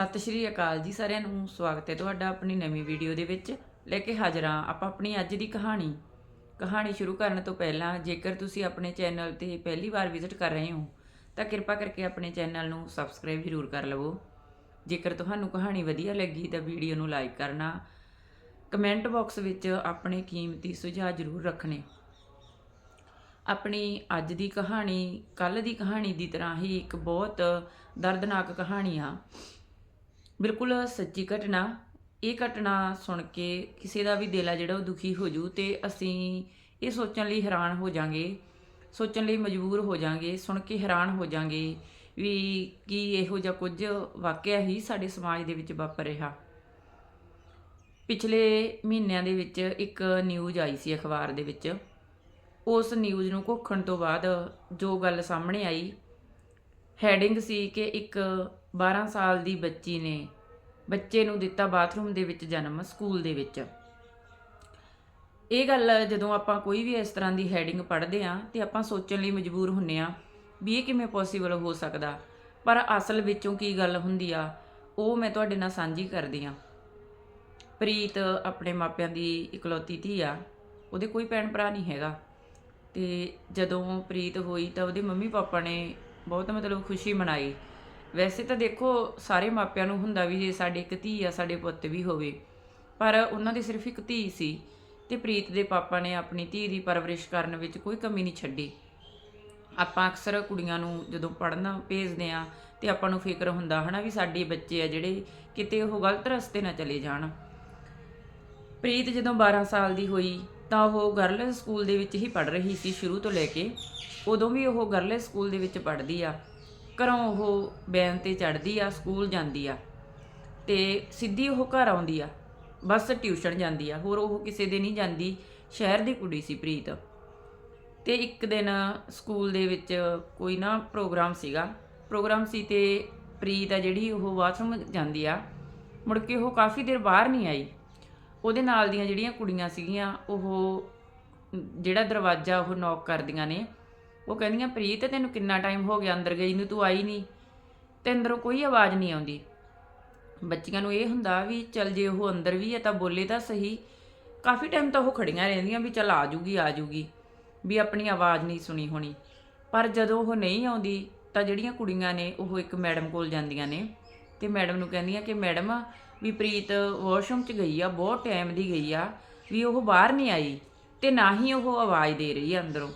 ਸਤਿ ਸ਼੍ਰੀ ਅਕਾਲ ਜੀ ਸਾਰਿਆਂ ਨੂੰ, ਸਵਾਗਤ ਹੈ ਤੁਹਾਡਾ ਆਪਣੀ ਨਵੀਂ ਵੀਡੀਓ ਦੇ ਵਿੱਚ। ਲੈ ਕੇ ਹਾਜ਼ਰ ਹਾਂ ਆਪਾਂ ਆਪਣੀ ਅੱਜ ਦੀ ਕਹਾਣੀ। ਕਹਾਣੀ ਸ਼ੁਰੂ ਕਰਨ ਤੋਂ ਪਹਿਲਾਂ ਜੇਕਰ ਤੁਸੀਂ ਆਪਣੇ ਚੈਨਲ ਤੇ ਪਹਿਲੀ ਵਾਰ ਵਿਜ਼ਿਟ ਕਰ ਰਹੇ ਹੋ, ਤਾਂ ਕਿਰਪਾ ਕਰਕੇ ਆਪਣੇ ਚੈਨਲ ਨੂੰ ਸਬਸਕ੍ਰਾਈਬ ਜ਼ਰੂਰ ਕਰ ਲਵੋ। ਜੇਕਰ ਤੁਹਾਨੂੰ ਕਹਾਣੀ ਵਧੀਆ ਲੱਗੀ ਤਾਂ ਵੀਡੀਓ ਨੂੰ ਲਾਈਕ ਕਰਨਾ, ਕਮੈਂਟ ਬਾਕਸ ਵਿੱਚ ਆਪਣੇ ਕੀਮਤੀ ਸੁਝਾਅ ਜ਼ਰੂਰ ਰੱਖਣੇ। ਆਪਣੀ ਅੱਜ ਦੀ ਕਹਾਣੀ ਕੱਲ ਦੀ ਕਹਾਣੀ ਦੀ ਤਰ੍ਹਾਂ ਹੀ ਇੱਕ ਬਹੁਤ ਦਰਦਨਾਕ ਕਹਾਣੀ ਆ। ਬਿਲਕੁਲ ਸੱਚੀ ਘਟਨਾ, ਇਹ ਘਟਨਾ ਸੁਣ ਕੇ ਕਿਸੇ ਦਾ ਵੀ ਦਿਲ ਆ ਜਿਹੜਾ ਉਹ ਦੁਖੀ ਹੋ ਜੂ ਤੇ ਅਸੀਂ ਇਹ ਸੋਚਣ ਲਈ ਹੈਰਾਨ ਹੋ ਜਾਾਂਗੇ, ਸੋਚਣ ਲਈ ਮਜਬੂਰ ਹੋ ਜਾਾਂਗੇ, ਸੁਣ ਕੇ ਹੈਰਾਨ ਹੋ ਜਾਾਂਗੇ ਵੀ ਕੀ ਇਹੋ ਜਿਹਾ ਕੁਝ ਵਾਕਿਆ ਹੀ ਸਾਡੇ ਸਮਾਜ ਦੇ ਵਿੱਚ ਵਾਪਰ ਰਿਹਾ। ਪਿਛਲੇ ਮਹੀਨਿਆਂ ਦੇ ਵਿੱਚ ਇੱਕ ਨਿਊਜ਼ ਆਈ ਸੀ ਅਖਬਾਰ ਦੇ ਵਿੱਚ। ਉਸ ਨਿਊਜ਼ ਨੂੰ ਘੋਖਣ ਤੋਂ ਬਾਅਦ ਜੋ ਗੱਲ ਸਾਹਮਣੇ ਆਈ, ਹੈਡਿੰਗ ਸੀ ਕਿ ਇੱਕ 12 ਸਾਲ ਦੀ ਬੱਚੀ ਨੇ ਬੱਚੇ ਨੂੰ ਦਿੱਤਾ ਬਾਥਰੂਮ ਦੇ ਵਿੱਚ ਜਨਮ, ਸਕੂਲ ਦੇ ਵਿੱਚ। ਇਹ ਗੱਲ ਜਦੋਂ ਆਪਾਂ ਕੋਈ ਵੀ ਇਸ ਤਰ੍ਹਾਂ ਦੀ ਹੈਡਿੰਗ ਪੜ੍ਹਦੇ ਆ ਤੇ ਆਪਾਂ ਸੋਚਣ ਲਈ ਮਜਬੂਰ ਹੁੰਨੇ ਆ ਵੀ ਇਹ ਕਿਵੇਂ ਪੋਸੀਬਲ ਹੋ ਸਕਦਾ। ਪਰ ਅਸਲ ਵਿੱਚੋਂ ਕੀ ਗੱਲ ਹੁੰਦੀ ਆ, ਉਹ ਮੈਂ ਤੁਹਾਡੇ ਨਾਲ ਸਾਂਝੀ ਕਰਦੀ ਆ ਪ੍ਰੀਤ ਆਪਣੇ ਮਾਪਿਆਂ ਦੀ ਇਕਲੌਤੀ ਧੀ ਆ, ਉਹਦੇ ਕੋਈ ਭੈਣ ਭਰਾ ਨਹੀਂ ਹੈਗਾ। ਤੇ ਜਦੋਂ ਪ੍ਰੀਤ ਹੋਈ ਤਾਂ ਉਹਦੇ ਮੰਮੀ ਪਾਪਾ ਨੇ ਬਹੁਤ ਮਤਲਬ ਖੁਸ਼ੀ ਮਨਾਈ। ਵੈਸੇ ਤਾਂ ਦੇਖੋ, ਸਾਰੇ ਮਾਪਿਆਂ ਨੂੰ ਹੁੰਦਾ ਵੀ ਜੇ ਸਾਡੇ ਇੱਕ ਧੀ ਆ, ਸਾਡੇ ਪੁੱਤ ਵੀ ਹੋਵੇ। ਪਰ ਉਹਨਾਂ ਦੀ ਸਿਰਫ ਇੱਕ ਧੀ ਸੀ ਤੇ ਪ੍ਰੀਤ ਦੇ ਪਾਪਾ ਨੇ ਆਪਣੀ ਧੀ ਦੀ ਪਰਵਰਿਸ਼ ਕਰਨ ਵਿੱਚ ਕੋਈ ਕਮੀ ਨਹੀਂ ਛੱਡੀ। ਆਪਾਂ ਅਕਸਰ ਕੁੜੀਆਂ ਨੂੰ ਜਦੋਂ ਪੜ੍ਹਨਾ ਭੇਜਦੇ ਆ ਤੇ ਆਪਾਂ ਨੂੰ ਫਿਕਰ ਹੁੰਦਾ ਹਨਾ ਵੀ ਸਾਡੇ ਬੱਚੇ ਆ ਜਿਹੜੇ ਕਿਤੇ ਉਹ ਗਲਤ ਰਸਤੇ ਨਾ ਚਲੇ ਜਾਣ। ਪ੍ਰੀਤ ਜਦੋਂ 12 ਸਾਲ ਦੀ ਹੋਈ ਤਾਂ ਉਹ ਗਰਲ ਸਕੂਲ ਦੇ ਵਿੱਚ ਹੀ ਪੜ੍ਹ ਰਹੀ ਸੀ ਸ਼ੁਰੂ ਤੋਂ ਲੈ ਕੇ। ਉਦੋਂ ਵੀ ਉਹ ਗਰਲ ਸਕੂਲ ਦੇ ਵਿੱਚ ਪੜ੍ਹਦੀ ਆ। ਘਰੋਂ ਉਹ ਬੈਨ ਤੇ ਚੜ੍ਹਦੀ ਆ, ਸਕੂਲ ਜਾਂਦੀ ਆ ਤੇ ਸਿੱਧੀ ਉਹ ਘਰ ਆਉਂਦੀ ਆ, ਬਸ ਟਿਊਸ਼ਨ ਜਾਂਦੀ ਆ। ਹੋਰ ਉਹ ਕਿਸੇ ਦੇ ਨਹੀਂ ਜਾਂਦੀ, ਸ਼ਹਿਰ ਦੀ ਕੁੜੀ ਸੀ ਪ੍ਰੀਤ। ਤੇ ਇੱਕ ਦਿਨ ਸਕੂਲ ਦੇ ਵਿੱਚ ਕੋਈ ਨਾ ਪ੍ਰੋਗਰਾਮ ਸੀਗਾ। ਪ੍ਰੋਗਰਾਮ ਸੀ ਤੇ ਪ੍ਰੀਤ ਆ ਜਿਹੜੀ ਉਹ ਬਾਥਰੂਮ ਜਾਂਦੀ ਆ, ਮੁੜ ਕੇ ਉਹ ਕਾਫੀ ਦੇਰ ਬਾਹਰ ਨਹੀਂ ਆਈ। ਉਹਦੇ ਨਾਲ ਦੀਆਂ ਜਿਹੜੀਆਂ ਕੁੜੀਆਂ ਸੀਗੀਆਂ, ਉਹ ਜਿਹੜਾ ਦਰਵਾਜ਼ਾ ਉਹ ਨੌਕ ਕਰਦੀਆਂ ਨੇ ਉਹ ਕਹਿੰਦੀਆਂ, ਪ੍ਰੀਤ, ਤੈਨੂੰ ਕਿੰਨਾ ਟਾਈਮ ਹੋ ਗਿਆ ਅੰਦਰ ਗਈ ਨੂੰ, ਤੂੰ ਆਈ ਨਹੀਂ। ਤੇ ਅੰਦਰੋਂ ਕੋਈ ਆਵਾਜ਼ ਨਹੀਂ ਆਉਂਦੀ। ਬੱਚੀਆਂ ਨੂੰ ਇਹ ਹੁੰਦਾ ਵੀ ਚਲ ਜੇ ਉਹ ਅੰਦਰ ਵੀ ਹੈ ਤਾਂ ਬੋਲੇ ਤਾਂ ਸਹੀ। ਕਾਫੀ ਟਾਈਮ ਤਾਂ ਉਹ ਖੜੀਆਂ ਰਹਿੰਦੀਆਂ ਵੀ ਚਲ ਆ ਜੂਗੀ ਆ ਜੂਗੀ, ਵੀ ਆਪਣੀ ਆਵਾਜ਼ ਨਹੀਂ ਸੁਣੀ ਹੋਣੀ। ਪਰ ਜਦੋਂ ਉਹ ਨਹੀਂ ਆਉਂਦੀ ਤਾਂ ਜਿਹੜੀਆਂ ਕੁੜੀਆਂ ਨੇ, ਉਹ ਇੱਕ ਮੈਡਮ ਕੋਲ ਜਾਂਦੀਆਂ ਨੇ। ਤੇ ਮੈਡਮ ਨੂੰ ਕਹਿੰਦੀਆਂ ਕਿ ਮੈਡਮ, ਵੀ ਪ੍ਰੀਤ ਵਾਸ਼ਰੂਮ 'ਚ ਗਈ ਆ, ਬਹੁਤ ਟਾਈਮ ਦੀ ਗਈ ਆ, ਵੀ ਉਹ ਬਾਹਰ ਨਹੀਂ ਆਈ। ਤੇ ਨਾ ਹੀ ਉਹ ਆਵਾਜ਼ ਦੇ ਰਹੀ ਆ ਅੰਦਰੋਂ।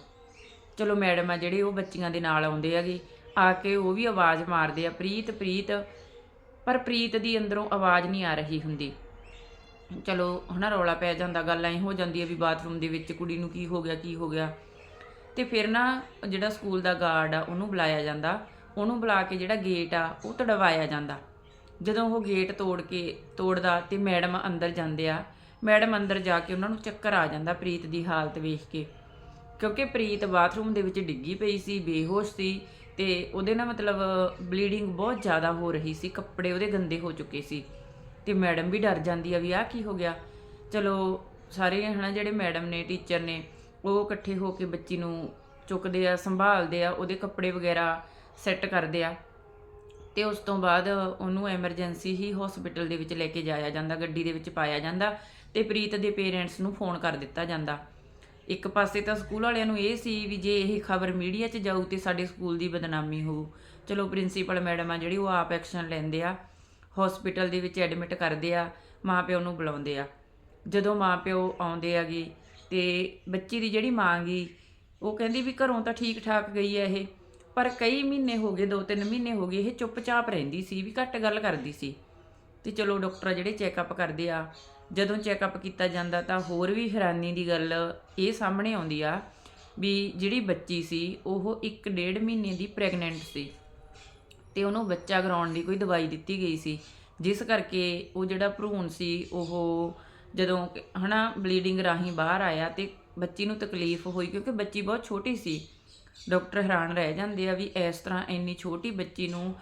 ਚਲੋ ਮੈਡਮ ਆ ਜਿਹੜੇ ਉਹ ਬੱਚੀਆਂ ਦੇ ਨਾਲ ਆਉਂਦੇ ਹੈਗੇ, ਆ ਕੇ ਉਹ ਵੀ ਆਵਾਜ਼ ਮਾਰਦੇ ਆ, ਪ੍ਰੀਤ ਪ੍ਰੀਤ। ਪਰ ਪ੍ਰੀਤ ਦੀ ਅੰਦਰੋਂ ਆਵਾਜ਼ ਨਹੀਂ ਆ ਰਹੀ ਹੁੰਦੀ। ਚਲੋ, ਹਨਾ ਰੌਲਾ ਪੈ ਜਾਂਦਾ, ਗੱਲ ਐ ਹੋ ਜਾਂਦੀ ਹੈ ਵੀ ਬਾਥਰੂਮ ਦੇ ਵਿੱਚ ਕੁੜੀ ਨੂੰ ਕੀ ਹੋ ਗਿਆ, ਕੀ ਹੋ ਗਿਆ। ਤੇ ਫਿਰ ਨਾ ਜਿਹੜਾ ਸਕੂਲ ਦਾ ਗਾਰਡ ਆ, ਉਹਨੂੰ ਬੁਲਾਇਆ ਜਾਂਦਾ। ਉਹਨੂੰ ਬੁਲਾ ਕੇ ਜਿਹੜਾ ਗੇਟ ਆ, ਉਹ ਤੜਵਾਇਆ ਜਾਂਦਾ। ਜਦੋਂ ਉਹ ਗੇਟ ਤੋੜ ਕੇ ਤੋੜਦਾ ਤੇ ਮੈਡਮ ਅੰਦਰ ਜਾਂਦੇ ਆ। ਮੈਡਮ ਅੰਦਰ ਜਾ ਕੇ ਉਹਨਾਂ ਨੂੰ ਚੱਕਰ ਆ ਜਾਂਦਾ ਪ੍ਰੀਤ ਦੀ ਹਾਲਤ ਵੇਖ ਕੇ। ਕਿਉਂਕਿ ਪ੍ਰੀਤ ਬਾਥਰੂਮ ਦੇ ਵਿੱਚ ਡਿੱਗੀ ਪਈ ਸੀ, ਬੇਹੋਸ਼ ਸੀ ਤੇ ਉਹਦੇ ਨਾਲ ਮਤਲਬ ਬਲੀਡਿੰਗ ਬਹੁਤ ਜ਼ਿਆਦਾ ਹੋ ਰਹੀ ਸੀ, ਕੱਪੜੇ ਉਹਦੇ ਗੰਦੇ ਹੋ ਚੁੱਕੇ ਸੀ ਤੇ ਮੈਡਮ ਵੀ ਡਰ ਜਾਂਦੀ ਆ ਵੀ ਆਹ ਕੀ ਹੋ ਗਿਆ। ਚਲੋ ਸਾਰੇ ਹਨਾ ਜਿਹੜੇ ਮੈਡਮ ਨੇ, ਟੀਚਰ ਨੇ, ਉਹ ਇਕੱਠੇ ਹੋ ਕੇ ਬੱਚੀ ਨੂੰ ਚੁੱਕਦੇ ਆ, ਸੰਭਾਲਦੇ ਆ, ਉਹਦੇ ਕੱਪੜੇ ਵਗੈਰਾ ਸੈੱਟ ਕਰਦੇ ਆ ਤੇ ਉਸ ਤੋਂ ਬਾਅਦ ਉਹਨੂੰ ਐਮਰਜੈਂਸੀ ਹੀ ਹਸਪੀਟਲ ਦੇ ਵਿੱਚ ਲੈ ਕੇ ਜਾਇਆ ਜਾਂਦਾ, ਗੱਡੀ ਦੇ ਵਿੱਚ ਪਾਇਆ ਜਾਂਦਾ ਤੇ ਪ੍ਰੀਤ ਦੇ ਪੇਰੈਂਟਸ ਨੂੰ ਫੋਨ ਕਰ ਦਿੱਤਾ ਜਾਂਦਾ। ਇੱਕ ਪਾਸੇ ਤਾਂ ਸਕੂਲ ਵਾਲਿਆਂ ਨੂੰ ਇਹ ਸੀ ਵੀ ਜੇ ਇਹ ਖਬਰ ਮੀਡੀਆ 'ਚ ਜਾਊ ਤੇ ਸਾਡੇ ਸਕੂਲ ਦੀ ਬਦਨਾਮੀ ਹੋਊ। ਚਲੋ ਪ੍ਰਿੰਸੀਪਲ ਮੈਡਮ ਆ ਜਿਹੜੀ, ਉਹ ਆਪ ਐਕਸ਼ਨ ਲੈਂਦੇ ਆ ਹਸਪੀਟਲ ਦੇ ਵਿੱਚ ਐਡਮਿਟ ਕਰਦੇ ਆ, ਮਾਪਿਓ ਨੂੰ ਬੁਲਾਉਂਦੇ ਆ। ਜਦੋਂ ਮਾਪਿਓ ਆਉਂਦੇ ਆਗੇ ਤੇ ਬੱਚੀ ਦੀ ਜਿਹੜੀ ਮਾਂ ਗਈ ਉਹ ਕਹਿੰਦੀ ਵੀ ਘਰੋਂ ਤਾਂ ਠੀਕ ਠਾਕ ਗਈ ਹੈ ਇਹ, ਪਰ ਕਈ ਮਹੀਨੇ ਹੋ ਗਏ ਦੋ ਤਿੰਨ ਮਹੀਨੇ ਹੋ ਗਏ, ਇਹ ਚੁੱਪਚਾਪ ਰਹਿੰਦੀ ਸੀ, ਵੀ ਘੱਟ ਗੱਲ ਕਰਦੀ ਸੀ। ਤੇ ਚਲੋ ਡਾਕਟਰ ਜਿਹੜੇ ਚੈੱਕਅਪ ਕਰਦੇ ਆ ਜਦੋਂ ਚੈੱਕਅਪ ਕੀਤਾ ਜਾਂਦਾ ਤਾਂ ਹੋਰ ਵੀ ਹੈਰਾਨੀ ਦੀ ਗੱਲ ਇਹ ਸਾਹਮਣੇ ਆਉਂਦੀ ਆ ਵੀ ਜਿਹੜੀ ਬੱਚੀ ਸੀ, ਉਹ 1.5 ਮਹੀਨੇ ਦੀ ਪ੍ਰੈਗਨੈਂਟ ਸੀ ਤੇ ਉਹਨੂੰ ਬੱਚਾ ਕਰਾਉਣ ਦੀ ਕੋਈ ਦਵਾਈ ਦਿੱਤੀ ਗਈ ਸੀ। ਜਿਸ ਕਰਕੇ ਉਹ ਜਿਹੜਾ ਭਰੂਣ ਸੀ, ਉਹ ਜਦੋਂ ਕਿ- ਹਨਾ ਬਲੀਡਿੰਗ ਰਾਹੀਂ ਬਾਹਰ ਆਇਆ ਤੇ ਬੱਚੀ ਨੂੰ ਤਕਲੀਫ ਹੋਈ ਕਿਉਂਕਿ ਬੱਚੀ ਬਹੁਤ ਛੋਟੀ ਸੀ। ਡਾਕਟਰ ਹੈਰਾਨ ਰਹਿ ਜਾਂਦੇ ਆ ਵੀ ਇਸ ਤਰ੍ਹਾਂ ਇੰਨੀ ਛੋਟੀ ਬੱਚੀ ਨੂੰ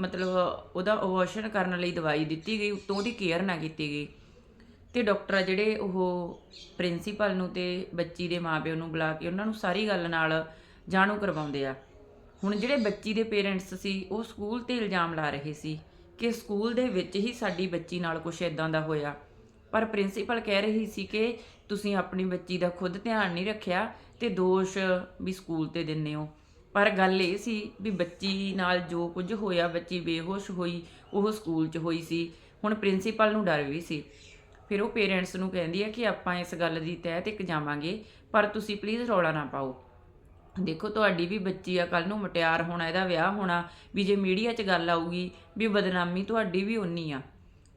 ਮਤਲਬ ਉਹਦਾ ਅਬੋਰਸ਼ਨ ਕਰਨ ਲਈ ਦਵਾਈ ਦਿੱਤੀ ਗਈ, ਉਤੋਂ ਉਹਦੀ ਕੇਅਰ ਨਾ ਕੀਤੀ ਗਈ। ਤੇ ਡਾਕਟਰ ਆ ਜਿਹੜੇ ਉਹ ਪ੍ਰਿੰਸੀਪਲ ਨੂੰ ਤੇ ਬੱਚੀ ਦੇ ਮਾਪਿਓ ਨੂੰ ਬੁਲਾ ਕੇ ਉਹਨਾਂ ਨੂੰ ਸਾਰੀ ਗੱਲ ਨਾਲ ਜਾਣੂ ਕਰਵਾਉਂਦੇ ਆ। ਹੁਣ ਜਿਹੜੇ ਬੱਚੀ ਦੇ ਪੇਰੈਂਟਸ ਸੀ, ਉਹ ਸਕੂਲ ਤੇ ਇਲਜ਼ਾਮ ਲਾ ਰਹੇ ਸੀ ਕਿ ਸਕੂਲ ਦੇ ਵਿੱਚ ਹੀ ਸਾਡੀ ਬੱਚੀ ਨਾਲ ਕੁਝ ਇਦਾਂ ਦਾ ਹੋਇਆ। ਪਰ ਪ੍ਰਿੰਸੀਪਲ ਕਹਿ ਰਹੀ ਸੀ ਕਿ ਤੁਸੀਂ ਆਪਣੀ ਬੱਚੀ ਦਾ ਖੁਦ ਧਿਆਨ ਨਹੀਂ ਰੱਖਿਆ ਤੇ ਦੋਸ਼ ਵੀ ਸਕੂਲ ਤੇ ਦਿੰਦੇ ਹੋ। ਪਰ ਗੱਲ ਇਹ ਸੀ ਵੀ ਬੱਚੀ ਨਾਲ ਜੋ ਕੁਝ ਹੋਇਆ, ਬੱਚੀ ਬੇਹੋਸ਼ ਹੋਈ, ਉਹ ਸਕੂਲ 'ਚ ਹੋਈ ਸੀ। ਹੁਣ ਪ੍ਰਿੰਸੀਪਲ ਨੂੰ ਡਰ ਵੀ ਸੀ। ਫਿਰ ਉਹ ਪੇਰੈਂਟਸ ਨੂੰ ਕਹਿੰਦੀ ਹੈ ਕਿ ਆਪਾਂ ਇਸ ਗੱਲ ਦੀ ਤਹਿ ਤੇ ਜਾਵਾਂਗੇ, ਪਰ ਤੁਸੀਂ ਪਲੀਜ਼ ਰੌਲਾ ਨਾ ਪਾਓ। ਦੇਖੋ, ਤੁਹਾਡੀ ਵੀ ਬੱਚੀ ਆ ਕੱਲ ਨੂੰ ਮਟਿਆਰ ਹੋਣਾ, ਇਹਦਾ ਵਿਆਹ ਹੋਣਾ, ਵੀ ਜੇ ਮੀਡੀਆ 'ਚ ਗੱਲ ਆਊਗੀ, ਵੀ ਬਦਨਾਮੀ ਤੁਹਾਡੀ ਵੀ ਉਨੀ ਆ।